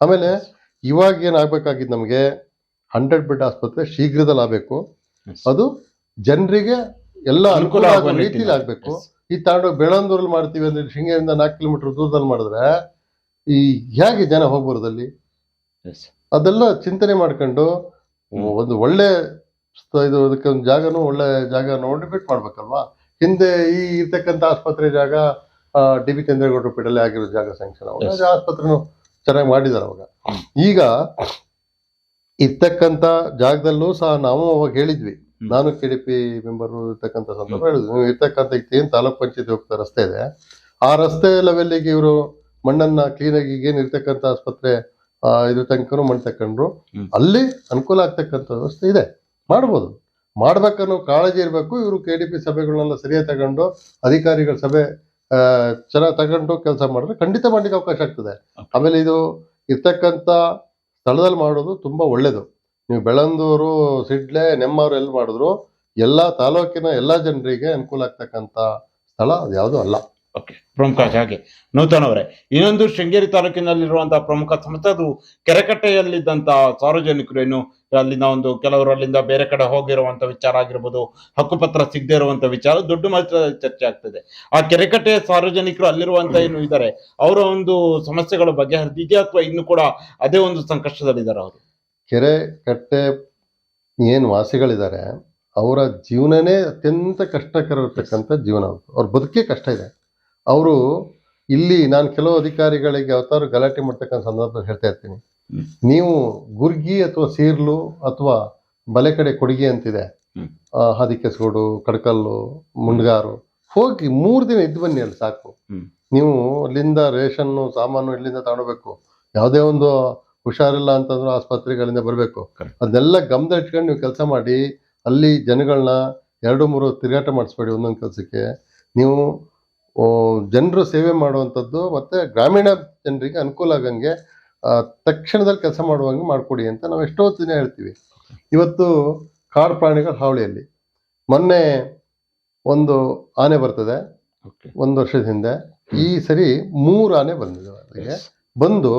ಆಮೇಲೆ ಇವಾಗ ಏನಾಗಬೇಕಾಗಿದ್ದು ನಮಗೆ ಹಂಡ್ರೆಡ್ ಬೆಡ್ ಆಸ್ಪತ್ರೆ ಶೀಘ್ರದಲ್ಲಿ ಆಗಬೇಕು. ಅದು ಜನರಿಗೆ ಎಲ್ಲ ಅನುಕೂಲ ಆಗುವ ಆಗೋ ರೀತಿಲಿ ಆಗ್ಬೇಕು ಈ ತಾಂಡ ಬೆಳಂದೂರಲ್ಲಿ ಮಾಡ್ತೀವಿ ಅಂದ್ರೆ ಶೃಂಗೇರಿಂದ ನಾಲ್ಕು ಕಿಲೋಮೀಟರ್ ದೂರದಲ್ಲಿ ಮಾಡಿದ್ರೆ ಈ ಹೇಗೆ ಜನ ಹೋಗ್ಬಾರ್ದಲ್ಲಿ. ಅದೆಲ್ಲ ಚಿಂತನೆ ಮಾಡ್ಕೊಂಡು ಒಂದು ಒಳ್ಳೆ ಇದು ಅದಕ್ಕೆ ಒಂದು ಜಾಗನೂ ಒಳ್ಳೆ ಜಾಗ ನೋಡಿಬಿಟ್ಟು ಮಾಡ್ಬೇಕಲ್ವಾ? ಹಿಂದೆ ಈ ಇರ್ತಕ್ಕಂಥ ಆಸ್ಪತ್ರೆ ಜಾಗ ಡಿ ಬಿ ಚಂದ್ರೇಗೌಡರು ಪೀಠಲ್ಲಿ ಆಗಿರೋ ಜಾಗ ಸ್ಯಾಂಕ್ಷನ್ ಅವಾಗ ಆಸ್ಪತ್ರೆನೂ ಚೆನ್ನಾಗಿ ಮಾಡಿದಾರೆ ಅವಾಗ. ಈಗ ಇರ್ತಕ್ಕಂಥ ಜಾಗದಲ್ಲೂ ಸಹ ನಾವು ಅವಾಗ ಹೇಳಿದ್ವಿ. ನಾನು ಕೆ ಡಿ ಪಿ ಮೆಂಬರು ಇರ್ತಕ್ಕಂಥ ಸಂದರ್ಭ ಹೇಳಿದ್ರು. ನೀವು ಇರ್ತಕ್ಕಂಥ ಏನ್ ತಾಲೂಕ್ ಪಂಚಾಯತಿ ಹೋಗ್ತಾ ರಸ್ತೆ ಇದೆ ಆ ರಸ್ತೆ ಲೆವೆಲ್ಗೆ ಇವರು ಮಣ್ಣನ್ನ ಕ್ಲೀನಾಗಿ ಏನು ಇರ್ತಕ್ಕಂಥ ಆಸ್ಪತ್ರೆ ಇದು ಇದ್ರ ತನಕನೂ ಮಣ್ಣು ತಕೊಂಡ್ರು. ಅಲ್ಲಿ ಅನುಕೂಲ ಆಗ್ತಕ್ಕಂಥ ವ್ಯವಸ್ಥೆ ಇದೆ. ಮಾಡ್ಬೋದು. ಮಾಡ್ಬೇಕನ್ನೋ ಕಾಳಜಿ ಇರಬೇಕು. ಇವರು ಕೆ ಡಿ ಪಿ ಸಭೆಗಳನ್ನೆಲ್ಲ ಸರಿಯಾಗಿ ತಗೊಂಡು ಅಧಿಕಾರಿಗಳ ಸಭೆ ಚೆನ್ನಾಗಿ ತಗೊಂಡು ಕೆಲಸ ಮಾಡಿದ್ರೆ ಖಂಡಿತ ಮಾಡ್ಲಿಕ್ಕೆ ಅವಕಾಶ ಆಗ್ತದೆ. ಆಮೇಲೆ ಇದು ಇರ್ತಕ್ಕಂಥ ಸ್ಥಳದಲ್ಲಿ ಮಾಡೋದು ತುಂಬಾ ಒಳ್ಳೇದು. ನೀವು ಬೆಳಂದೂರು ಸಿಡ್ಲೆ ನೆಮ್ಮವ್ರು ಎಲ್ಲಿ ಮಾಡಿದ್ರು ಎಲ್ಲ ತಾಲೂಕಿನ ಎಲ್ಲ ಜನರಿಗೆ ಅನುಕೂಲ ಆಗ್ತಕ್ಕಂಥ ಸ್ಥಳ ಅದು ಯಾವುದೂ ಅಲ್ಲ. ಓಕೆ ಪ್ರಮುಖ ಹಾಗೆ. ನೂತನವರೇ, ಇನ್ನೊಂದು ಶೃಂಗೇರಿ ತಾಲೂಕಿನಲ್ಲಿರುವಂತಹ ಪ್ರಮುಖ ಸಂಸ್ಥೆ ಅದು ಕೆರೆಕಟ್ಟೆಯಲ್ಲಿದ್ದಂತಹ ಸಾರ್ವಜನಿಕರು ಏನು ಅಲ್ಲಿನ ಒಂದು ಕೆಲವರು ಅಲ್ಲಿಂದ ಬೇರೆ ಕಡೆ ಹೋಗಿರುವಂತ ವಿಚಾರ ಆಗಿರ್ಬೋದು, ಹಕ್ಕುಪತ್ರ ಸಿಗದೆ ಇರುವಂತ ವಿಚಾರ, ದೊಡ್ಡ ಮಟ್ಟದ ಚರ್ಚೆ ಆಗ್ತದೆ. ಆ ಕೆರೆಕಟ್ಟೆಯ ಸಾರ್ವಜನಿಕರು ಅಲ್ಲಿರುವಂತ ಏನು ಇದ್ದಾರೆ, ಅವರ ಒಂದು ಸಮಸ್ಯೆಗಳು ಬಗೆಹರಿದಿದೆಯಾ ಅಥವಾ ಇನ್ನು ಕೂಡ ಅದೇ ಒಂದು ಸಂಕಷ್ಟದಲ್ಲಿದ್ದಾರೆ ಅವರು. ಕೆರೆ ಕಟ್ಟೆ ಏನು ವಾಸಿಗಳಿದ್ದಾರೆ ಅವರ ಜೀವನನೇ ಅತ್ಯಂತ ಕಷ್ಟಕರ ಇರತಕ್ಕಂಥ ಜೀವನ. ಅವ್ರ ಬದುಕೇ ಕಷ್ಟ ಇದೆ. ಅವರು ಇಲ್ಲಿ ನಾನು ಕೆಲವು ಅಧಿಕಾರಿಗಳಿಗೆ ಯಾವತ್ತಾದ್ರು ಗಲಾಟೆ ಮಾಡ್ತಕ್ಕಂಥ ಸಂದರ್ಭದಲ್ಲಿ ಹೇಳ್ತಾ ಇರ್ತೀನಿ. ನೀವು ಗುರ್ಗಿ ಅಥವಾ ಸೀರ್ಲು ಅಥವಾ ಬಲೆ ಕಡೆ ಕೊಡುಗೆ ಅಂತಿದೆ. ಹಾದಿಕೆಸ್ಗೋಡು ಕಡ್ಕಲ್ಲು ಮುಂಡ್ಗಾರು ಹೋಗಿ ಮೂರು ದಿನ ಇದ್ದು ಬನ್ನಿ ಅಲ್ಲಿ ಸಾಕು. ನೀವು ಅಲ್ಲಿಂದ ರೇಷನ್ನು ಸಾಮಾನು ಇಲ್ಲಿಂದ ತಗೊಳ್ಬೇಕು ಯಾವುದೇ ಒಂದು ಹುಷಾರಿಲ್ಲ ಅಂತಂದ್ರೆ ಆಸ್ಪತ್ರೆಗಳಿಂದ ಬರಬೇಕು. ಅದನ್ನೆಲ್ಲ ಗಮನ ಇಟ್ಕೊಂಡು ನೀವು ಕೆಲಸ ಮಾಡಿ ಅಲ್ಲಿ ಜನಗಳನ್ನ ಎರಡು ಮೂರು ತಿರುಗಾಟ ಮಾಡಿಸ್ಬೇಡಿ ಒಂದೊಂದು ಕೆಲಸಕ್ಕೆ. ನೀವು ಜನರು ಸೇವೆ ಮಾಡುವಂಥದ್ದು ಮತ್ತೆ ಗ್ರಾಮೀಣ ಜನರಿಗೆ ಅನುಕೂಲ ಆಗಂಗೆ ತಕ್ಷಣದಲ್ಲಿ ಕೆಲಸ ಮಾಡುವಂಗೆ ಮಾಡಿಕೊಡಿ ಅಂತ ನಾವು ಎಷ್ಟೋ ದಿನ ಹೇಳ್ತೀವಿ. ಇವತ್ತು ಕಾಡು ಪ್ರಾಣಿಗಳ ಹಾವಳಿಯಲ್ಲಿ. ಮೊನ್ನೆ ಒಂದು ಆನೆ ಬರ್ತದೆ. ಒಂದು ವರ್ಷದ ಹಿಂದೆ. ಈ ಸರಿ ಮೂರು ಆನೆ ಬಂದಿದೆ ಅದಕ್ಕೆ ಬಂದು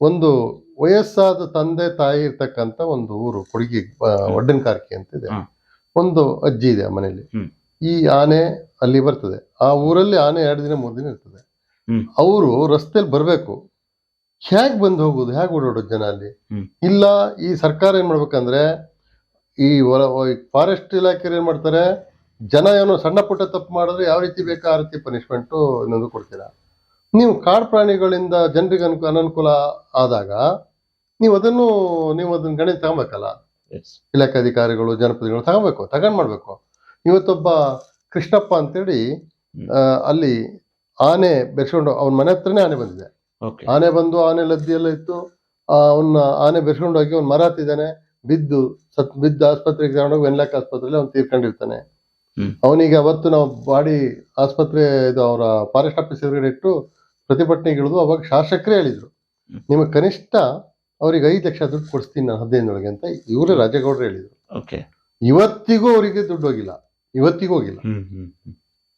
ಒಂದು ವಯಸ್ಸಾದ ತಂದೆ ತಾಯಿ ಇರ್ತಕ್ಕಂಥ ಒಂದು ಊರು ಕೊಡಗಿ ಒಡ್ಡನ್ ಕಾರ್ಕಿ ಅಂತ ಇದೆ ಒಂದು ಅಜ್ಜಿ ಇದೆ ಆ ಮನೆಯಲ್ಲಿ ಈ ಆನೆ ಅಲ್ಲಿ ಬರ್ತದೆ. ಆ ಊರಲ್ಲಿ ಆನೆ ಎರಡು ದಿನ ಮೂರು ದಿನ ಇರ್ತದೆ. ಅವರು ರಸ್ತೆಯಲ್ಲಿ ಬರಬೇಕು. ಹೇಗೆ ಬಂದು ಹೋಗೋದು? ಹೇಗೆ ಓಡಾಡೋದು ಜನ ಅಲ್ಲಿ? ಇಲ್ಲ ಈ ಸರ್ಕಾರ ಏನ್ ಮಾಡ್ಬೇಕಂದ್ರೆ ಈ ಫಾರೆಸ್ಟ್ ಇಲಾಖೆ ಏನ್ ಮಾಡ್ತಾರೆ ಜನ ಏನೋ ಸಣ್ಣ ಪುಟ್ಟ ತಪ್ಪು ಮಾಡಿದ್ರೆ ಯಾವ ರೀತಿ ಬೇಕಾ ಆ ರೀತಿ ಪನಿಷ್ಮೆಂಟು ಇನ್ನೊಂದು ಕೊಡ್ತೀರಾ? ನೀವು ಕಾಡು ಪ್ರಾಣಿಗಳಿಂದ ಜನರಿಗೆ ಅನುಕೂಲ ಅನನುಕೂಲ ಆದಾಗ ನೀವು ಅದನ್ನು ನೀವು ಅದನ್ನ ಗಣಿತ ತಗೊಬೇಕಲ್ಲ? ಇಲಾಖೆ ಅಧಿಕಾರಿಗಳು ಜನಪ್ರತಿನಿಧಿಗಳು ತಗೋಬೇಕು ತಗೊಂಡ್ ಮಾಡ್ಬೇಕು ಇವತ್ತೊಬ್ಬ ಕೃಷ್ಣಪ್ಪ ಅಂತೇಳಿ ಅಲ್ಲಿ ಆನೆ ಬೆರೆಸ್ಕೊಂಡು ಅವನ ಮನೆ ಹತ್ರನೇ ಆನೆ ಬಂದಿದೆ. ಆನೆ ಬಂದು ಆನೆ ಲದ್ದಿ ಎಲ್ಲ ಇತ್ತು. ಅವನ್ನ ಆನೆ ಬೆರೆಸ್ಕೊಂಡು ಹೋಗಿ ಅವ್ನು ಮರ ಹತ್ತಿದ್ದಾನೆ ಬಿದ್ದು ಸತ್ ಬಿದ್ದು ಆಸ್ಪತ್ರೆಗೆ ತಗೊಂಡೋಗಿ ವೆನ್ಲಾಕ್ ಆಸ್ಪತ್ರೆಯಲ್ಲಿ ಅವ್ನು ತೀರ್ಕೊಂಡಿರ್ತಾನೆ. ಅವನಿಗೆ ಅವತ್ತು ನಾವು ಬಾಡಿ ಆಸ್ಪತ್ರೆ ಇದು ಅವರ ಫಾರೆಸ್ಟ್ ಆಫೀಸ್ ಎದುರುಗಡೆ ಇಟ್ಟು ಪ್ರತಿಭಟನೆಗಿಳಿದು ಅವಾಗ ಶಾಸಕರೇ ಹೇಳಿದ್ರು. ನಿಮಗೆ ಕನಿಷ್ಠ ಅವ್ರಿಗೆ ಐದು ಲಕ್ಷ ದುಡ್ಡು ಕೊಡಿಸ್ತೀನಿ ನಾನು ಹದಿನೈದೊಳಗೆ ಅಂತ ಇವರೇ ರಾಜೇಗೌಡರು ಹೇಳಿದ್ರು. ಓಕೆ. ಇವತ್ತಿಗೂ ಅವರಿಗೆ ದುಡ್ಡು ಹೋಗಿಲ್ಲ. ಇವತ್ತಿಗೂ ಹೋಗಿಲ್ಲ.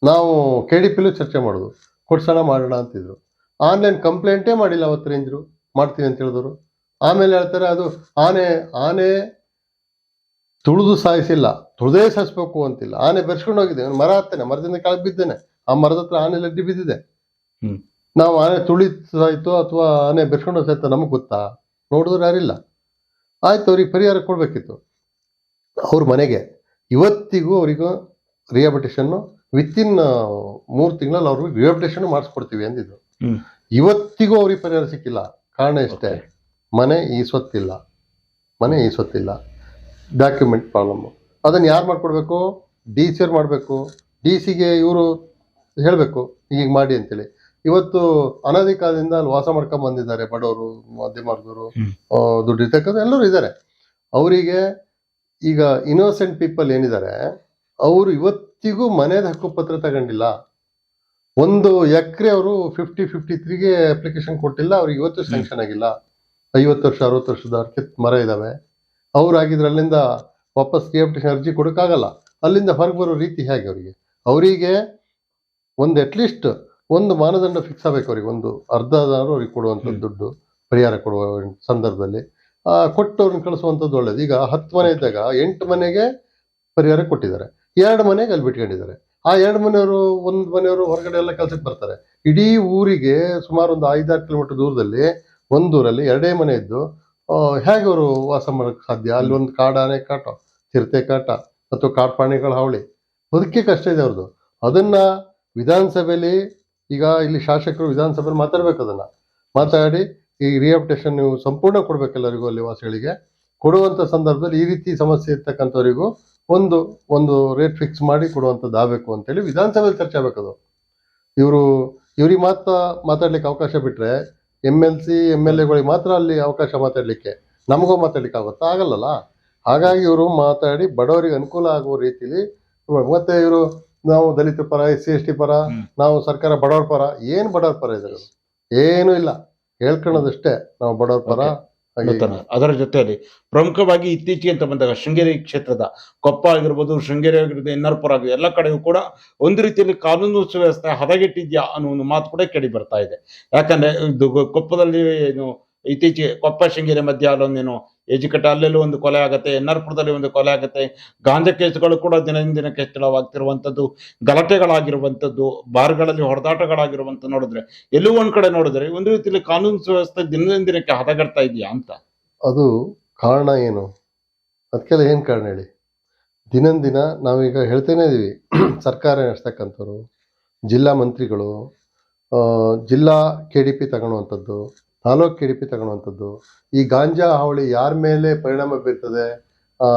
ನಾವು ಕೆ ಡಿ ಪಿಲೂ ಚರ್ಚೆ ಮಾಡೋದು. ಕೊಡ್ಸೋಣ ಮಾಡೋಣ ಅಂತಿದ್ರು. ಆನ್ಲೈನ್ ಕಂಪ್ಲೇಂಟೇ ಮಾಡಿಲ್ಲ ಅವತ್ತು ರೇಂಜರು. ಮಾಡ್ತೀನಿ ಅಂತ ಹೇಳಿದ್ರು ಆಮೇಲೆ ಹೇಳ್ತಾರೆ ಅದು ಆನೆ ಆನೆ ತುಳಿದು ಸಾಯಿಸಿಲ್ಲ. ತುಳಿದೇ ಸಾಯಿಸ್ಬೇಕು ಅಂತಿಲ್ಲ. ಆನೆ ಬೆರೆಸ್ಕೊಂಡು ಹೋಗಿದೆ. ಅವ್ನು ಮರ ಹತ್ತೇನೆ ಮರದಿಂದ ಕೆಳಗೆ ಬಿದ್ದೇನೆ. ಆ ಮರದ ಹತ್ರ ಆನೆ ಲಡ್ಡಿ ಬಿದ್ದಿದೆ. ನಾವು ಆನೆ ತುಳಿ ಸಾಯ್ತು ಅಥವಾ ಆನೆ ಬೆರ್ಸ್ಕೊಂಡು ಸಾಯ್ತು ನಮಗೆ ಗೊತ್ತಾ? ನೋಡಿದ್ರೆ ಯಾರಿಲ್ಲ. ಆಯ್ತು ಅವ್ರಿಗೆ ಪರಿಹಾರ ಕೊಡಬೇಕಿತ್ತು. ಅವ್ರ ಮನೆಗೆ. ಇವತ್ತಿಗೂ ಅವರಿಗೂ ರಿಹಾಬಿಟೇಷನ್ನು ವಿತಿನ್ ಮೂರು ತಿಂಗಳಲ್ಲಿ ಅವ್ರಿಗೆ ರಿಹಾಬಿಟೇಷನ್ ಮಾಡಿಸ್ಕೊಡ್ತೀವಿ ಅಂದಿದ್ರು. ಇವತ್ತಿಗೂ ಅವ್ರಿಗೆ ಪರಿಹಾರ ಸಿಕ್ಕಿಲ್ಲ. ಕಾರಣ ಇಷ್ಟೇ ಮನೆ ಈ ಸ್ವತ್ತಿಲ್ಲ. ಮನೆ ಈ ಸ್ವತ್ತಿಲ್ಲ. ಡಾಕ್ಯುಮೆಂಟ್ ಪ್ರಾಬ್ಲಮ್ಮು ಅದನ್ನು ಯಾರು ಮಾಡಿಕೊಡ್ಬೇಕು? ಡಿ ಸಿ ಅವ್ರು ಮಾಡಬೇಕು. ಡಿ ಸಿಗೆ ಇವರು ಹೇಳಬೇಕು. ಹೀಗೆ ಮಾಡಿ ಅಂತೇಳಿ. ಇವತ್ತು ಅನಧಿಕಾರದಿಂದ ಅಲ್ಲಿ ವಾಸ ಮಾಡ್ಕೊಂಡ್ ಬಂದಿದ್ದಾರೆ ಬಡವರು ಮಧ್ಯಮ ವರ್ಗದವರು ಹ್ಮ್. ದುಡ್ಡು ಇರ್ತಕ್ಕಂಥ ಎಲ್ಲರೂ ಇದ್ದಾರೆ. ಅವರಿಗೆ ಈಗ ಇನ್ನೋಸೆಂಟ್ ಪೀಪಲ್ ಏನಿದ್ದಾರೆ ಅವರು ಇವತ್ತಿಗೂ ಮನೆದ ಹಕ್ಕುಪತ್ರ ತಗೊಂಡಿಲ್ಲ. ಒಂದು ಎಕರೆ ಅವರು ಫಿಫ್ಟಿ ಫಿಫ್ಟಿ ತ್ರೀಗೆ ಅಪ್ಲಿಕೇಶನ್ ಕೊಟ್ಟಿಲ್ಲ ಅವ್ರಿಗೆ ಇವತ್ತು ಸ್ಯಾಂಕ್ಷನ್ ಆಗಿಲ್ಲ. ಐವತ್ತು ವರ್ಷ ಅರವತ್ತು ವರ್ಷದ ಕಿತ್ ಮರ ಇದಾವೆ. ಅವ್ರು ಆಗಿದ್ರೆ ಅಲ್ಲಿಂದ ವಾಪಸ್ ರಿಹಾಬಿಟೇಷನ್ ಅರ್ಜಿ ಕೊಡೋಕ್ಕಾಗಲ್ಲ. ಅಲ್ಲಿಂದ ಹೊರಗೆ ಬರೋ ರೀತಿ ಹೇಗೆ ಅವರಿಗೆ? ಅವರಿಗೆ ಒಂದು ಅಟ್ಲೀಸ್ಟ್ ಒಂದು ಮಾನದಂಡ ಫಿಕ್ಸ್ ಆಗಬೇಕು ಅವ್ರಿಗೆ ಒಂದು ಅರ್ಧ ಅವ್ರಿಗೆ ಕೊಡುವಂಥ ದುಡ್ಡು ಪರಿಹಾರ ಕೊಡುವ ಸಂದರ್ಭದಲ್ಲಿ. ಕೊಟ್ಟು ಅವ್ರನ್ನ ಕಳಿಸುವಂಥದ್ದು ಒಳ್ಳೇದು. ಈಗ ಹತ್ತು ಮನೆ ಇದ್ದಾಗ ಎಂಟು ಮನೆಗೆ ಪರಿಹಾರ ಕೊಟ್ಟಿದ್ದಾರೆ. ಎರಡು ಮನೆಗೆ ಅಲ್ಲಿ ಬಿಟ್ಕೊಂಡಿದ್ದಾರೆ. ಆ ಎರಡು ಮನೆಯವರು ಒಂದು ಮನೆಯವರು ಹೊರಗಡೆ ಎಲ್ಲ ಕೆಲಸಕ್ಕೆ ಬರ್ತಾರೆ. ಇಡೀ ಊರಿಗೆ ಸುಮಾರು ಒಂದು ಐದಾರು ಕಿಲೋಮೀಟರ್ ದೂರದಲ್ಲಿ ಒಂದೂರಲ್ಲಿ ಎರಡೇ ಮನೆ ಇದ್ದು ಹೇಗೆ ಅವರು ವಾಸ ಮಾಡೋಕ್ಕೆ ಸಾಧ್ಯ? ಅಲ್ಲಿ ಒಂದು ಕಾಡಾನೆ ಕಾಟ ಚಿರತೆ ಕಾಟ ಅಥವಾ ಕಾಡ್ಪಾಣಿಗಳ ಹಾವಳಿ. ಅದಕ್ಕೆ ಕಷ್ಟ ಇದೆ ಅವ್ರದ್ದು. ಅದನ್ನು ವಿಧಾನಸಭೆಯಲ್ಲಿ ಈಗ ಇಲ್ಲಿ ಶಾಸಕರು ವಿಧಾನಸಭೆಯಲ್ಲಿ ಮಾತಾಡ್ಬೇಕು ಅದನ್ನು. ಮಾತಾಡಿ ಈ ರಿಹಾಬಿಟೇಷನ್ ನೀವು ಸಂಪೂರ್ಣ ಕೊಡಬೇಕು ಎಲ್ಲರಿಗೂ ಅಲ್ಲಿ ವಾಸಿಗಳಿಗೆ. ಕೊಡುವಂತ ಸಂದರ್ಭದಲ್ಲಿ ಈ ರೀತಿ ಸಮಸ್ಯೆ ಇರ್ತಕ್ಕಂಥವರಿಗೂ ಒಂದು ಒಂದು ರೇಟ್ ಫಿಕ್ಸ್ ಮಾಡಿ ಕೊಡುವಂಥದ್ದು ಆಗಬೇಕು ಅಂತೇಳಿ ವಿಧಾನಸಭೆಯಲ್ಲಿ ಚರ್ಚೆ ಆಗಬೇಕದು ಇವರು, ಇವ್ರಿಗೆ ಮಾತ್ರ ಮಾತಾಡ್ಲಿಕ್ಕೆ ಅವಕಾಶ ಬಿಟ್ಟರೆ M L C M L ಎಗಳಿಗೆ ಮಾತ್ರ ಅಲ್ಲಿ ಅವಕಾಶ ಮಾತಾಡಲಿಕ್ಕೆ ನಮಗೂ ಮಾತಾಡ್ಲಿಕ್ಕೆ ಆಗುತ್ತಾ? ಆಗಲ್ಲಲ್ಲ. ಹಾಗಾಗಿ ಇವರು ಮಾತಾಡಿ ಬಡವರಿಗೆ ಅನುಕೂಲ ಆಗುವ ರೀತಿಲಿ, ಮತ್ತೆ ಇವರು ನಾವು ದಲಿತ ಪರ ಎಸ್ ಸಿ ಎಸ್ ಟಿ ಪರ ನಾವು ಸರ್ಕಾರ ಬಡವರ ಪರ ಏನು ಬಡವರ ಪರ ಇದ್ದಾರೆ ಏನು ಇಲ್ಲ. ಹೇಳ್ಕೊಳ್ಳೋದಷ್ಟೇ ನಾವು ಬಡವರ ಪರ ಅದರ ಜೊತೆಯಲ್ಲಿ ಪ್ರಮುಖವಾಗಿ ಇತ್ತೀಚೆಗೆ ಅಂತ ಬಂದಾಗ ಶೃಂಗೇರಿ ಕ್ಷೇತ್ರದ ಕೊಪ್ಪ ಆಗಿರ್ಬೋದು ಶೃಂಗೇರಿ ಆಗಿರ್ಬೋದು ಎನ್ನರ್ಪುರ ಆಗಿರ್ಬೋದು ಎಲ್ಲ ಕಡೆಯೂ ಕೂಡ ಒಂದು ರೀತಿಯಲ್ಲಿ ಕಾನೂನು ಸುವ್ಯವಸ್ಥೆ ಹದಗೆಟ್ಟಿದ್ಯಾ ಅನ್ನೋ ಒಂದು ಮಾತು ಕೂಡ ಕೇಳಿ ಬರ್ತಾ ಇದೆ. ಯಾಕಂದ್ರೆ ಇದು ಕೊಪ್ಪದಲ್ಲಿ ಏನು ಇತ್ತೀಚೆಗೆ ಕೊಪ್ಪ ಶೃಂಗೇರಿ ಮಧ್ಯ ಅಲ್ಲೊಂದೇನು ಎಜುಕೇಟ್ ಅಲ್ಲೆಲ್ಲೂ ಒಂದು ಕೊಲೆ ಆಗುತ್ತೆ ಎನ್ನರ್ಪುರದಲ್ಲಿ ಒಂದು ಕೊಲೆ ಆಗುತ್ತೆ. ಗಾಂಜಾ ಕೇಸ್ಗಳು ಕೂಡ ದಿನದಿಂದ ದಿನಕ್ಕೆ ಹೆಚ್ಚಳವಾಗ್ತಿರುವಂಥದ್ದು ಗಲಾಟೆಗಳಾಗಿರುವಂಥದ್ದು, ಬಾರ್ಗಳಲ್ಲಿ ಹೊಡೆದಾಟಗಳಾಗಿರುವಂಥ ನೋಡಿದ್ರೆ, ಎಲ್ಲೂ ಒಂದು ಕಡೆ ನೋಡಿದ್ರೆ ಒಂದು ರೀತಿಯಲ್ಲಿ ಕಾನೂನು ಸುವ್ಯವಸ್ಥೆ ದಿನದಿಂದ ದಿನಕ್ಕೆ ಹದಗೆಡ್ತಾ ಇದೆಯಾ ಅಂತ? ಅದು ಕಾರಣ ಏನು? ಅದಕ್ಕೆಲ್ಲ ಏನು ಕಾರಣ ಹೇಳಿ? ದಿನಂದಿನ ನಾವೀಗ ಹೇಳ್ತೇನೆ ಇದೀವಿ, ಸರ್ಕಾರ ನಡೆಸ್ತಕ್ಕಂಥವ್ರು, ಜಿಲ್ಲಾ ಮಂತ್ರಿಗಳು ಜಿಲ್ಲಾ ಕೆ ಡಿ ಪಿ ತಗೊಳ್ಳುವಂಥದ್ದು ತಾಲೂಕ್ ಕೆ ಡಿ ಪಿ ತಗೊಳ್ಳುವಂಥದ್ದು. ಈ ಗಾಂಜಾ ಹಾವಳಿ ಯಾರ ಮೇಲೆ ಪರಿಣಾಮ ಬೀರ್ತದೆ ಆ,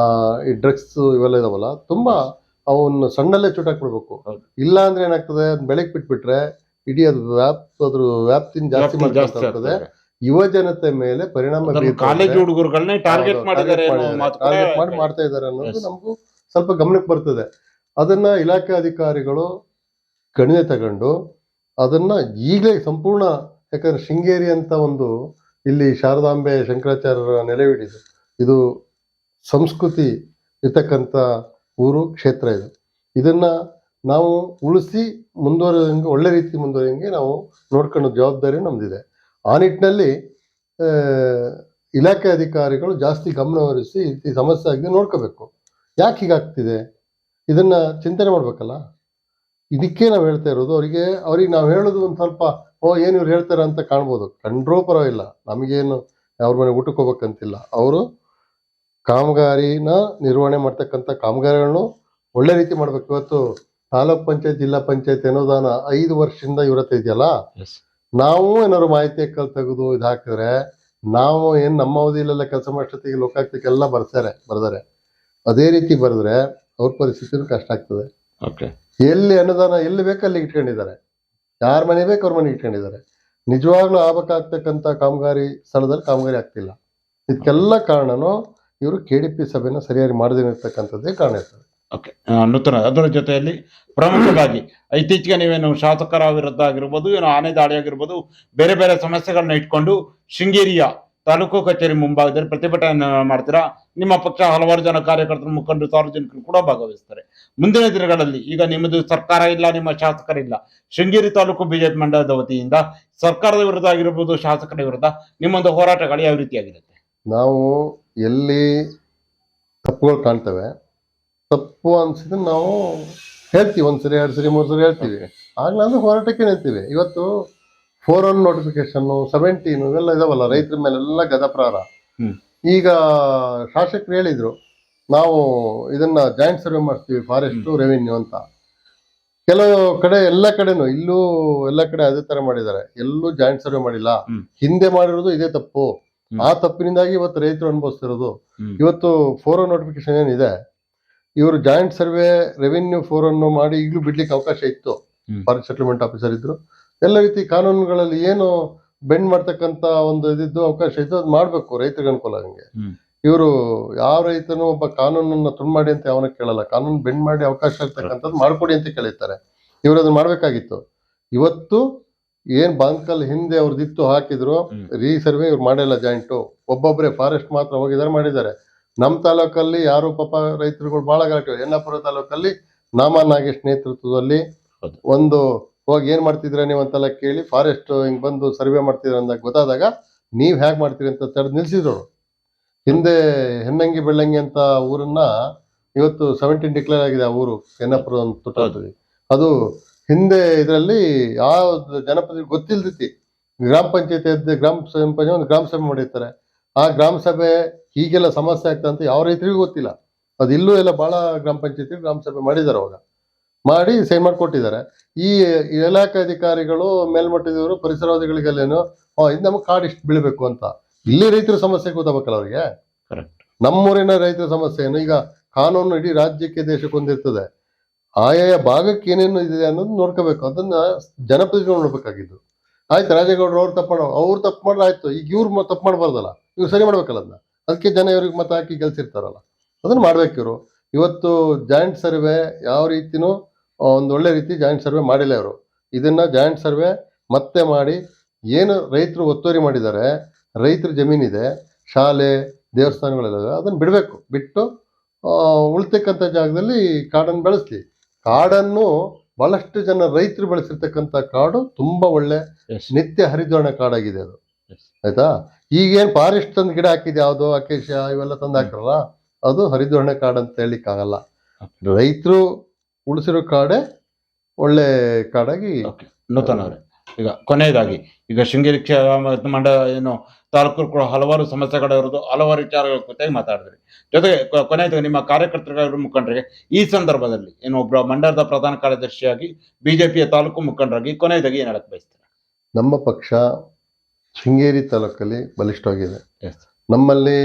ಈ ಡ್ರಗ್ಸ್ ಇವೆಲ್ಲ ಇದಾವಲ್ಲ ತುಂಬಾ ಅವನ್ನ ಸಣ್ಣಲ್ಲೇ ಚುಟಾಕ್ ಬಿಡ್ಬೇಕು. ಇಲ್ಲ ಅಂದ್ರೆ ಏನಾಗ್ತದೆ ಬೆಳಗ್ಗೆ ಬಿಟ್ಬಿಟ್ರೆ ಇಡೀ ಅದು ವ್ಯಾಪ್ ಅದ್ರ ವ್ಯಾಪ್ತಿನ ಜಾಸ್ತಿ ಆಗ್ತದೆ. ಯುವ ಜನತೆ ಮೇಲೆ ಪರಿಣಾಮ ಟಾರ್ಗೆಟ್ ಮಾಡಿ ಮಾಡ್ತಾ ಇದ್ದಾರೆ ಅನ್ನೋದು ನಮ್ಗೂ ನಮಗೂ ಸ್ವಲ್ಪ ಗಮನಕ್ಕೆ ಬರ್ತದೆ. ಅದನ್ನ ಇಲಾಖೆ ಅಧಿಕಾರಿಗಳು ಗಣನೆ ತಗೊಂಡು ಅದನ್ನ ಈಗಲೇ ಸಂಪೂರ್ಣ ಯಾಕಂದ್ರೆ ಶೃಂಗೇರಿ ಅಂತ ಒಂದು ಇಲ್ಲಿ ಶಾರದಾಂಬೆ ಶಂಕರಾಚಾರ್ಯರ ನೆಲೆವಿಡಿದು. ಇದು ಸಂಸ್ಕೃತಿ ಇರ್ತಕ್ಕಂಥ ಊರು, ಕ್ಷೇತ್ರ ಇದು. ಇದನ್ನ ನಾವು ಉಳಿಸಿ ಮುಂದುವರೆದಂಗೆ, ಒಳ್ಳೆ ರೀತಿ ಮುಂದುವರಿಯಂಗೆ ನಾವು ನೋಡ್ಕೊಳ್ಳೋ ಜವಾಬ್ದಾರಿ ನಮ್ದಿದೆ. ಆ ನಿಟ್ಟಿನಲ್ಲಿ ಇಲಾಖೆ ಅಧಿಕಾರಿಗಳು ಜಾಸ್ತಿ ಗಮನ ಹರಿಸಿ ಈ ಸಮಸ್ಯೆ ಆಗಿದೆ ನೋಡ್ಕೋಬೇಕು. ಯಾಕೆ ಹೀಗಾಗ್ತಿದೆ? ಇದನ್ನ ಚಿಂತನೆ ಮಾಡಬೇಕಲ್ಲ? ಇದಕ್ಕೆ ನಾವು ಹೇಳ್ತಾ ಇರೋದು, ಅವರಿಗೆ, ಅವ್ರಿಗೆ ನಾವು ಹೇಳೋದು ಒಂದು ಸ್ವಲ್ಪ ಓ ಏನು ಇವ್ರು ಹೇಳ್ತಾರೆ ಅಂತ ಕಾಣ್ಬೋದು. ಕಂಡ್ರೂ ಪರವಾಗಿಲ್ಲ. ನಮಗೇನು ಅವ್ರ ಮನೆ ಊಟಕ್ಕೆ ಹೋಗ್ಬೇಕಂತಿಲ್ಲ. ಅವರು ಕಾಮಗಾರಿನ ನಿರ್ವಹಣೆ ಮಾಡ್ತಕ್ಕಂಥ ಕಾಮಗಾರಿಗಳನ್ನು ಒಳ್ಳೆ ರೀತಿ ಮಾಡ್ಬೇಕು. ಇವತ್ತು ತಾಲೂಕ್ ಪಂಚಾಯತ್ ಜಿಲ್ಲಾ ಪಂಚಾಯತ್ ಅನುದಾನ ಐದು ವರ್ಷದಿಂದ ಇವರತ್ತ ಇದೆಯಲ್ಲ? ನಾವು ಏನಾದ್ರು ಮಾಹಿತಿ ಕಲ್ ತೆಗೆದು ಇದು ಹಾಕಿದ್ರೆ ನಾವು ಏನು ನಮ್ಮ ಅವಧಿಲೆಲ್ಲ ಕೆಲಸ ಮಾಡೋಷ್ಟೊತ್ತಿಗೆ ಲೋಕಾಯುಕ್ತಕ್ಕೆಲ್ಲ ಬರ್ತಾರೆ ಬರ್ತಾರೆ ಅದೇ ರೀತಿ ಬರೆದ್ರೆ ಅವ್ರ ಪರಿಸ್ಥಿತಿನೂ ಕಷ್ಟ ಆಗ್ತದೆ. ಓಕೆ ಎಲ್ಲಿ ಅನುದಾನ ಎಲ್ಲಿ ಬೇಕಲ್ಲಿ ಇಟ್ಕೊಂಡಿದ್ದಾರೆ. ಯಾರ ಮನೆ ಬೇಕು ಅವ್ರ ಮನೆ ಇಟ್ಕೊಂಡಿದ್ದಾರೆ. ನಿಜವಾಗ್ಲೂ ಆಗ್ಬೇಕಾಗ್ತಕ್ಕಂಥ ಕಾಮಗಾರಿ ಸ್ಥಳದಲ್ಲಿ ಕಾಮಗಾರಿ ಆಗ್ತಿಲ್ಲ. ಇದಕ್ಕೆಲ್ಲ ಕಾರಣನೂ ಇವರು ಕೆ ಡಿ ಪಿ ಸಭೆನ ಸರಿಯಾಗಿ ಮಾಡದೇ ಇರ್ತಕ್ಕಂಥದ್ದೇ ಕಾರಣ ಇರ್ತದೆ. ಓಕೆ ನೂತನ, ಅದರ ಜೊತೆಯಲ್ಲಿ ಪ್ರಮುಖವಾಗಿ ಇತ್ತೀಚೆಗೆ ನೀವೇನು ಶಾಸಕರ ವಿರುದ್ಧ ಆಗಿರ್ಬೋದು ಏನೋ ಆನೆ ದಾಳಿ ಆಗಿರ್ಬೋದು ಬೇರೆ ಬೇರೆ ಸಮಸ್ಯೆಗಳನ್ನ ಇಟ್ಕೊಂಡು ಶೃಂಗೇರಿಯ ತಾಲೂಕು ಕಚೇರಿ ಮುಂಭಾಗದಲ್ಲಿ ಪ್ರತಿಭಟನೆ ಮಾಡ್ತೀರಾ? ನಿಮ್ಮ ಪಕ್ಷ ಹಲವಾರು ಜನ ಕಾರ್ಯಕರ್ತರು, ಮುಖಂಡರು, ಸಾರ್ವಜನಿಕರು ಕೂಡ ಭಾಗವಹಿಸ್ತಾರೆ. ಮುಂದಿನ ದಿನಗಳಲ್ಲಿ ಈಗ ನಿಮ್ಮದು ಸರ್ಕಾರ ಇಲ್ಲ, ನಿಮ್ಮ ಶಾಸಕರಿಲ್ಲ. ಶೃಂಗೇರಿ ತಾಲೂಕು ಬಿಜೆಪಿ ಮಂಡಲದ ವತಿಯಿಂದ ಸರ್ಕಾರದ ವಿರುದ್ಧ ಆಗಿರ್ಬೋದು, ಶಾಸಕರ ವಿರುದ್ಧ ನಿಮ್ಮೊಂದು ಹೋರಾಟಗಳು ಯಾವ ರೀತಿಯಾಗಿರುತ್ತೆ? ನಾವು ಎಲ್ಲಿ ತಪ್ಪುಗಳು ಕಾಣ್ತವೆ, ತಪ್ಪು ಅನ್ಸಿದ್ರೆ ನಾವು ಹೇಳ್ತೀವಿ, ಒಂದ್ಸರಿ ಎರಡು ಸರಿ ಮೂರು ಸರಿ ಹೇಳ್ತೀವಿ. ಹೋರಾಟಕ್ಕೆ ನಿಲ್ತೀವಿ ಇವತ್ತು ಫೋರ್ ಒನ್ ನೋಟಿಫಿಕೇಶನ್ ಸೆವೆಂಟೀನ್ ಇವೆಲ್ಲ ಇದಾವಲ್ಲ ರೈತರ ಮೇಲೆಲ್ಲ ಗದಪ್ರಾರ ಈಗ ಶಾಸಕರು ಹೇಳಿದ್ರು ನಾವು ಇದನ್ನ ಜಾಯಿಂಟ್ ಸರ್ವೆ ಮಾಡ್ತೀವಿ ಫಾರೆಸ್ಟ್ ರೆವಿನ್ಯೂ ಅಂತ. ಕೆಲವು ಕಡೆ ಎಲ್ಲ ಕಡೆನೂ ಇಲ್ಲೂ ಎಲ್ಲ ಕಡೆ ಅದೇ ತರ ಮಾಡಿದ್ದಾರೆ. ಎಲ್ಲೂ ಜಾಯಿಂಟ್ ಸರ್ವೆ ಮಾಡಿಲ್ಲ. ಹಿಂದೆ ಮಾಡಿರೋದು ಇದೇ ತಪ್ಪು. ಆ ತಪ್ಪಿನಿಂದಾಗಿ ಇವತ್ತು ರೈತರು ಅನುಭವಿಸ್ತಿರೋದು. ಇವತ್ತು ಫೋರ್ ನೋಟಿಫಿಕೇಶನ್ ಏನಿದೆ ಇವರು ಜಾಯಿಂಟ್ ಸರ್ವೆ ರೆವಿನ್ಯೂ ಫೋರ್ ಅನ್ನು ಮಾಡಿ ಈಗಲೂ ಬಿಡ್ಲಿಕ್ಕೆ ಅವಕಾಶ ಇತ್ತು. ಫಾರೆಸ್ಟ್ ಸೆಟ್ಲ್ಮೆಂಟ್ ಆಫೀಸರ್ ಇದ್ರು. ಎಲ್ಲ ರೀತಿ ಕಾನೂನುಗಳಲ್ಲಿ ಏನು ಬೆಂಡ್ ಮಾಡ್ತಕ್ಕಂತ ಒಂದು ಇದಿದ್ದು ಅವಕಾಶ ಇತ್ತು ಅದು ಮಾಡ್ಬೇಕು ರೈತರಿಗೆ ಅನುಕೂಲ ಹಂಗೆ. ಇವರು ಯಾವ ರೈತನು ಒಬ್ಬ ಕಾನೂನನ್ನ ತುಂಡ್ ಮಾಡಿ ಅಂತ ಯಾವನ ಕೇಳಲ್ಲ. ಕಾನೂನು ಬೆಂಡ್ ಮಾಡಿ ಅವಕಾಶ ಇರ್ತಕ್ಕಂಥದ್ದು ಮಾಡ್ಕೊಡಿ ಅಂತ ಕೇಳಿರ್ತಾರೆ. ಇವರು ಅದನ್ನ ಮಾಡ್ಬೇಕಾಗಿತ್ತು. ಇವತ್ತು ಏನ್ ಬಾಂಕಲ್ ಹಿಂದೆ ಅವ್ರದ್ದಿತ್ತು ಹಾಕಿದ್ರು. ರೀ ಸರ್ವೆ ಇವ್ರು ಮಾಡಿಲ್ಲ ಜಾಯಿಂಟು. ಒಬ್ಬೊಬ್ಬರೇ ಫಾರೆಸ್ಟ್ ಮಾತ್ರ ಹೋಗಿದ್ದಾರೆ ಮಾಡಿದ್ದಾರೆ. ನಮ್ಮ ತಾಲೂಕಲ್ಲಿ ಯಾರು ಪಾಪ ರೈತರುಗಳು ಬಹಳ ಗಲಾಟೆ ಯನ್ನಾಪುರ ತಾಲೂಕಲ್ಲಿ ನಾಮ ನಾಗೇಶ್ ನೇತೃತ್ವದಲ್ಲಿ ಒಂದು ಹೋಗಿ ಏನ್ ಮಾಡ್ತಿದ್ರ ನೀವು ಅಂತೆಲ್ಲ ಕೇಳಿ ಫಾರೆಸ್ಟ್ ಹಿಂಗ್ ಬಂದು ಸರ್ವೆ ಮಾಡ್ತಿದ್ರ ಅಂದಾಗ ಗೊತ್ತಾದಾಗ ನೀವು ಹೇಗೆ ಮಾಡ್ತೀರಿ ಅಂತ ತಡೆದು ನಿಲ್ಸಿದ್ರು. ಹಿಂದೆ ಹೆನ್ನಂಗಿ ಬೆಳ್ಳಂಗಿ ಅಂತ ಊರನ್ನ ಇವತ್ತು ಸೆವೆಂಟೀನ್ ಡಿಕ್ಲೇರ್ ಆಗಿದೆ ಆ ಊರು, ಎನ್ನಪುರ ಅಂತ. ಅದು ಹಿಂದೆ ಇದರಲ್ಲಿ ಯಾವ ಜನಪದ ಗೊತ್ತಿಲ್ದಿತಿ. ಗ್ರಾಮ ಪಂಚಾಯತಿ ಗ್ರಾಮ ಪಂಚಾಯತ್ ಒಂದು ಗ್ರಾಮ ಸಭೆ ಮಾಡಿರ್ತಾರೆ. ಆ ಗ್ರಾಮ ಸಭೆ ಹೀಗೆಲ್ಲ ಸಮಸ್ಯೆ ಆಗ್ತದೆ ಅಂತ ಯಾವ ರೈತರಿಗೂ ಗೊತ್ತಿಲ್ಲ. ಅದು ಇಲ್ಲೂ ಎಲ್ಲ ಭಾಳ ಗ್ರಾಮ ಪಂಚಾಯತಿ ಗ್ರಾಮ ಸಭೆ ಮಾಡಿದ್ದಾರೆ ಅವಾಗ. ಮಾಡಿ ಸೈನ್ ಮಾಡಿಕೊಟ್ಟಿದ್ದಾರೆ. ಈ ಇಲಾಖೆ ಅಧಿಕಾರಿಗಳು ಮೇಲ್ಮಟ್ಟದವರು ಪರಿಸರವಾದಿಗಳಿಗೆಲ್ಲೇನು ಇದು ನಮಗೆ ಕಾಡು ಇಷ್ಟು ಬೀಳಬೇಕು ಅಂತ. ಇಲ್ಲಿ ರೈತರ ಸಮಸ್ಯೆ ಗೊತ್ತಾಗಬೇಕಲ್ಲ ಅವರಿಗೆ? ಕರೆಕ್ಟ್ ನಮ್ಮೂರಿನ ರೈತರ ಸಮಸ್ಯೆ ಏನು ಈಗ ಕಾನೂನು ಇಡೀ ರಾಜ್ಯಕ್ಕೆ ದೇಶಕ್ಕೆ ಒಂದಿರ್ತದೆ ಆಯಾಯ ಭಾಗಕ್ಕೆ ಏನೇನು ಇದೆ ಅನ್ನೋದು ನೋಡ್ಕೋಬೇಕು. ಅದನ್ನ ಜನಪ್ರತಿನಿಧಿ ನೋಡ್ಬೇಕಾಗಿದ್ದು. ಆಯ್ತು ರಾಜೇಗೌಡರು ಅವ್ರು ತಪ್ಪು ಮಾಡೋ ಅವ್ರು ತಪ್ಪು ಮಾಡ್ರೆ ಆಯ್ತು. ಈಗ ಇವ್ರು ತಪ್ಪು ಮಾಡಬಾರ್ದಲ್ಲ. ಇವ್ರು ಸರಿ ಮಾಡ್ಬೇಕಲ್ಲ ಅದನ್ನ. ಅದಕ್ಕೆ ಜನ ಇವ್ರಿಗೆ ಮತ ಹಾಕಿ ಗೆಲ್ಸಿರ್ತಾರಲ್ಲ. ಅದನ್ನ ಮಾಡ್ಬೇಕು ಇವರು. ಇವತ್ತು ಜಾಯಿಂಟ್ ಸರ್ವೆ ಯಾವ ರೀತಿನೂ ಒಂದು ಒಳ್ಳೆ ರೀತಿ ಜಾಯಿಂಟ್ ಸರ್ವೆ ಮಾಡಿಲ್ಲ ಅವರು ಇದನ್ನು ಜಾಯಿಂಟ್ ಸರ್ವೆ ಮತ್ತೆ ಮಾಡಿ ಏನು ರೈತರು ಒತ್ತುವರಿ ಮಾಡಿದ್ದಾರೆ ರೈತರ ಜಮೀನಿದೆ ಶಾಲೆ ದೇವಸ್ಥಾನಗಳೆಲ್ಲ ಅದನ್ನು ಬಿಡಬೇಕು. ಬಿಟ್ಟು ಉಳ್ತಕ್ಕಂಥ ಜಾಗದಲ್ಲಿ ಕಾಡನ್ನು ಬೆಳೆಸ್ಲಿ. ಕಾಡನ್ನು ಬಹಳಷ್ಟು ಜನ ರೈತರು ಬೆಳೆಸಿರ್ತಕ್ಕಂಥ ಕಾಡು ತುಂಬ ಒಳ್ಳೆ ನಿತ್ಯ ಹರಿದ್ವರ್ಣ ಕಾಡಾಗಿದೆ ಅದು. ಆಯ್ತಾ? ಈಗೇನು ಫಾರೆಸ್ಟ್ ತಂದು ಗಿಡ ಹಾಕಿದೆ ಯಾವುದೋ ಅಕೇಶ ಇವೆಲ್ಲ ತಂದು ಹಾಕ್ರಲ್ಲ? ಅದು ಹರಿದ್ವರ್ಣ ಕಾಡು ಅಂತ ಹೇಳಲಿಕ್ಕಾಗಲ್ಲ ರೈತರು ಉಳಿಸಿರೋ ಕಾಡೆ ಒಳ್ಳೆ ಕಾಡಾಗಿ ನೂತನ ನೂತನ್ ಅವರೇ. ಈಗ ಕೊನೆಯದಾಗಿ ಈಗ ಶೃಂಗೇರಿ ಮಂಡ ಏನು ತಾಲೂಕು ಕೂಡ ಹಲವಾರು ಸಮಸ್ಯೆಗಳು ಇರೋದು ಹಲವಾರು ವಿಚಾರಗಳ ಕುರಿತಾಗಿ ಮಾತಾಡಿದ್ರಿ. ಜೊತೆಗೆ ಕೊನೆಯದಾಗಿ ನಿಮ್ಮ ಕಾರ್ಯಕರ್ತರುಗಳ ಮುಖಂಡರಿಗೆ ಈ ಸಂದರ್ಭದಲ್ಲಿ ಏನು ಒಬ್ಬ ಮಂಡಲದ ಪ್ರಧಾನ ಕಾರ್ಯದರ್ಶಿಯಾಗಿ ಬಿಜೆಪಿಯ ತಾಲೂಕು ಮುಖಂಡರಾಗಿ ಕೊನೆಯದಾಗಿ ಏನು ಹೇಳಕ್ ಬಯಸ್ತೀರಾ? ನಮ್ಮ ಪಕ್ಷ ಶೃಂಗೇರಿ ತಾಲೂಕಲ್ಲಿ ಬಲಿಷ್ಠವಾಗಿದೆ. ನಮ್ಮಲ್ಲಿ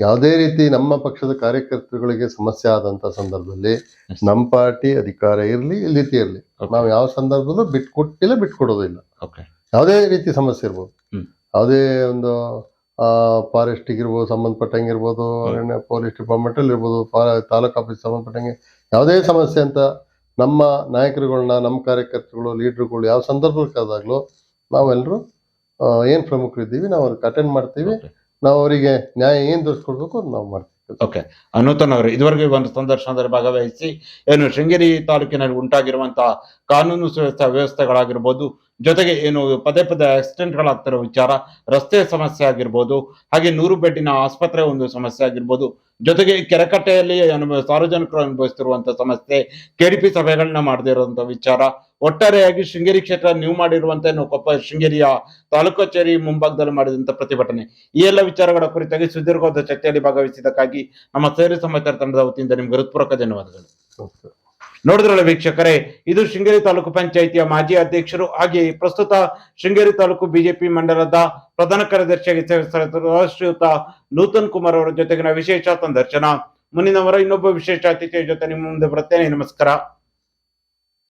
ಯಾವುದೇ ರೀತಿ ನಮ್ಮ ಪಕ್ಷದ ಕಾರ್ಯಕರ್ತರುಗಳಿಗೆ ಸಮಸ್ಯೆ ಆದಂತ ಸಂದರ್ಭದಲ್ಲಿ. ನಮ್ಮ ಪಾರ್ಟಿ ಅಧಿಕಾರ ಇರಲಿ ರೀತಿ ಇರಲಿ. ನಾವು ಯಾವ ಸಂದರ್ಭದಲ್ಲೂ ಬಿಟ್ಕೊಟ್ಟಿಲ್ಲ ಬಿಟ್ಕೊಡೋದಿಲ್ಲ. ಯಾವುದೇ ರೀತಿ ಸಮಸ್ಯೆ ಇರ್ಬೋದು. ಯಾವುದೇ ಒಂದು ಫಾರೆಸ್ಟ್ ಇರ್ಬೋದು ಸಂಬಂಧಪಟ್ಟಂಗೆ ಇರ್ಬೋದು ಅರಣ್ಯ ಪೊಲೀಸ್ ಡಿಪಾರ್ಟ್ಮೆಂಟ್ ಅಲ್ಲಿ ಇರ್ಬೋದು ತಾಲೂಕು ತಾಲೂಕ್ ಆಫೀಸ್ ಸಂಬಂಧಪಟ್ಟಂಗೆ ಯಾವುದೇ ಸಮಸ್ಯೆ ಅಂತ ನಮ್ಮ ನಾಯಕರುಗಳನ್ನ ನಮ್ಮ ಕಾರ್ಯಕರ್ತರುಗಳು ಲೀಡರ್ಗಳು ಯಾವ ಸಂದರ್ಭಕ್ಕಾದಾಗ್ಲೂ ನಾವೆಲ್ಲರೂ ಏನು ಪ್ರಮುಖರಿದ್ದೀವಿ ನಾವು ಅವ್ರಿಗೆ ಅಟೆಂಡ್ ಮಾಡ್ತೀವಿ. ನಾವು ಅವರಿಗೆ ನ್ಯಾಯ ಏನು ದೊರಕಿಸ್ಕೊಡ್ಬೇಕು ಅದು ನಾವು ಮಾಡ್ತೀವಿ. ಓಕೆ ಅನೂತನ್ ಅವರು, ಇದುವರೆಗೂ ಒಂದು ಸಂದರ್ಶನದಲ್ಲಿ ಭಾಗವಹಿಸಿ, ಏನು ಶೃಂಗೇರಿ ತಾಲೂಕಿನಲ್ಲಿ ಉಂಟಾಗಿರುವಂತಹ ಕಾನೂನು ಸುವ್ಯವಸ್ಥೆ ವ್ಯವಸ್ಥೆಗಳಾಗಿರ್ಬೋದು, ಜೊತೆಗೆ ಏನು ಪದೇ ಪದೇ ಆಕ್ಸಿಡೆಂಟ್ಗಳಾಗ್ತಿರೋ ವಿಚಾರ, ರಸ್ತೆ ಸಮಸ್ಯೆ ಆಗಿರ್ಬೋದು, ಹಾಗೆ ನೂರು ಬೆಡ್ಡಿನ ಆಸ್ಪತ್ರೆ ಒಂದು ಸಮಸ್ಯೆ ಆಗಿರ್ಬೋದು, ಜೊತೆಗೆ ಕೆರೆಕಟ್ಟೆಯಲ್ಲಿ ಅನುಭವ ಸಾರ್ವಜನಿಕರು ಅನುಭವಿಸ್ತಿರುವಂತಹ ಸಮಸ್ಯೆ ಕೆಡಿಪಿ ಸಭೆಗಳನ್ನ ಮಾಡದೇ ವಿಚಾರ ಒಟ್ಟಾರೆಯಾಗಿ ಶೃಂಗೇರಿ ಕ್ಷೇತ್ರ ನೀವು ಮಾಡಿರುವಂತೆ ನಾವು ಕೊಪ್ಪ ಶೃಂಗೇರಿಯ ತಾಲೂಕು ಕಚೇರಿ ಮುಂಭಾಗದಲ್ಲಿ ಮಾಡಿದಂತ ಪ್ರತಿಭಟನೆ. ಈ ಎಲ್ಲ ವಿಚಾರಗಳ ಕುರಿತಾಗಿ ಸುದೀರ್ಘವಾದ ಚರ್ಚೆಯಲ್ಲಿ ಭಾಗವಹಿಸಿದ್ದಕ್ಕಾಗಿ ನಮ್ಮ ಸೇರಿ ಸಮಾಚಾರ ತಂಡದ ವತಿಯಿಂದ ನಿಮ್ಗೆ ಹೃತ್ಪೂರ್ವಕ ಧನ್ಯವಾದಗಳು. ನೋಡಿದ್ರಲ್ಲ ವೀಕ್ಷಕರೇ, ಇದು ಶೃಂಗೇರಿ ತಾಲೂಕು ಪಂಚಾಯಿತಿಯ ಮಾಜಿ ಅಧ್ಯಕ್ಷರು ಹಾಗೆ ಪ್ರಸ್ತುತ ಶೃಂಗೇರಿ ತಾಲೂಕು ಬಿಜೆಪಿ ಮಂಡಲದ ಪ್ರಧಾನ ಕಾರ್ಯದರ್ಶಿಯಾಗಿ ಶ್ರೀಯುತ ನೂತನ್ ಕುಮಾರ್ ಅವರ ಜೊತೆಗಿನ ವಿಶೇಷ ಸಂದರ್ಶನ. ಮುಂದಿನವರ ಇನ್ನೊಬ್ಬ ವಿಶೇಷ ಅತಿಥಿಯ ಜೊತೆ ನಿಮ್ಮ ಮುಂದೆ ಬರ್ತೇನೆ ನಮಸ್ಕಾರ.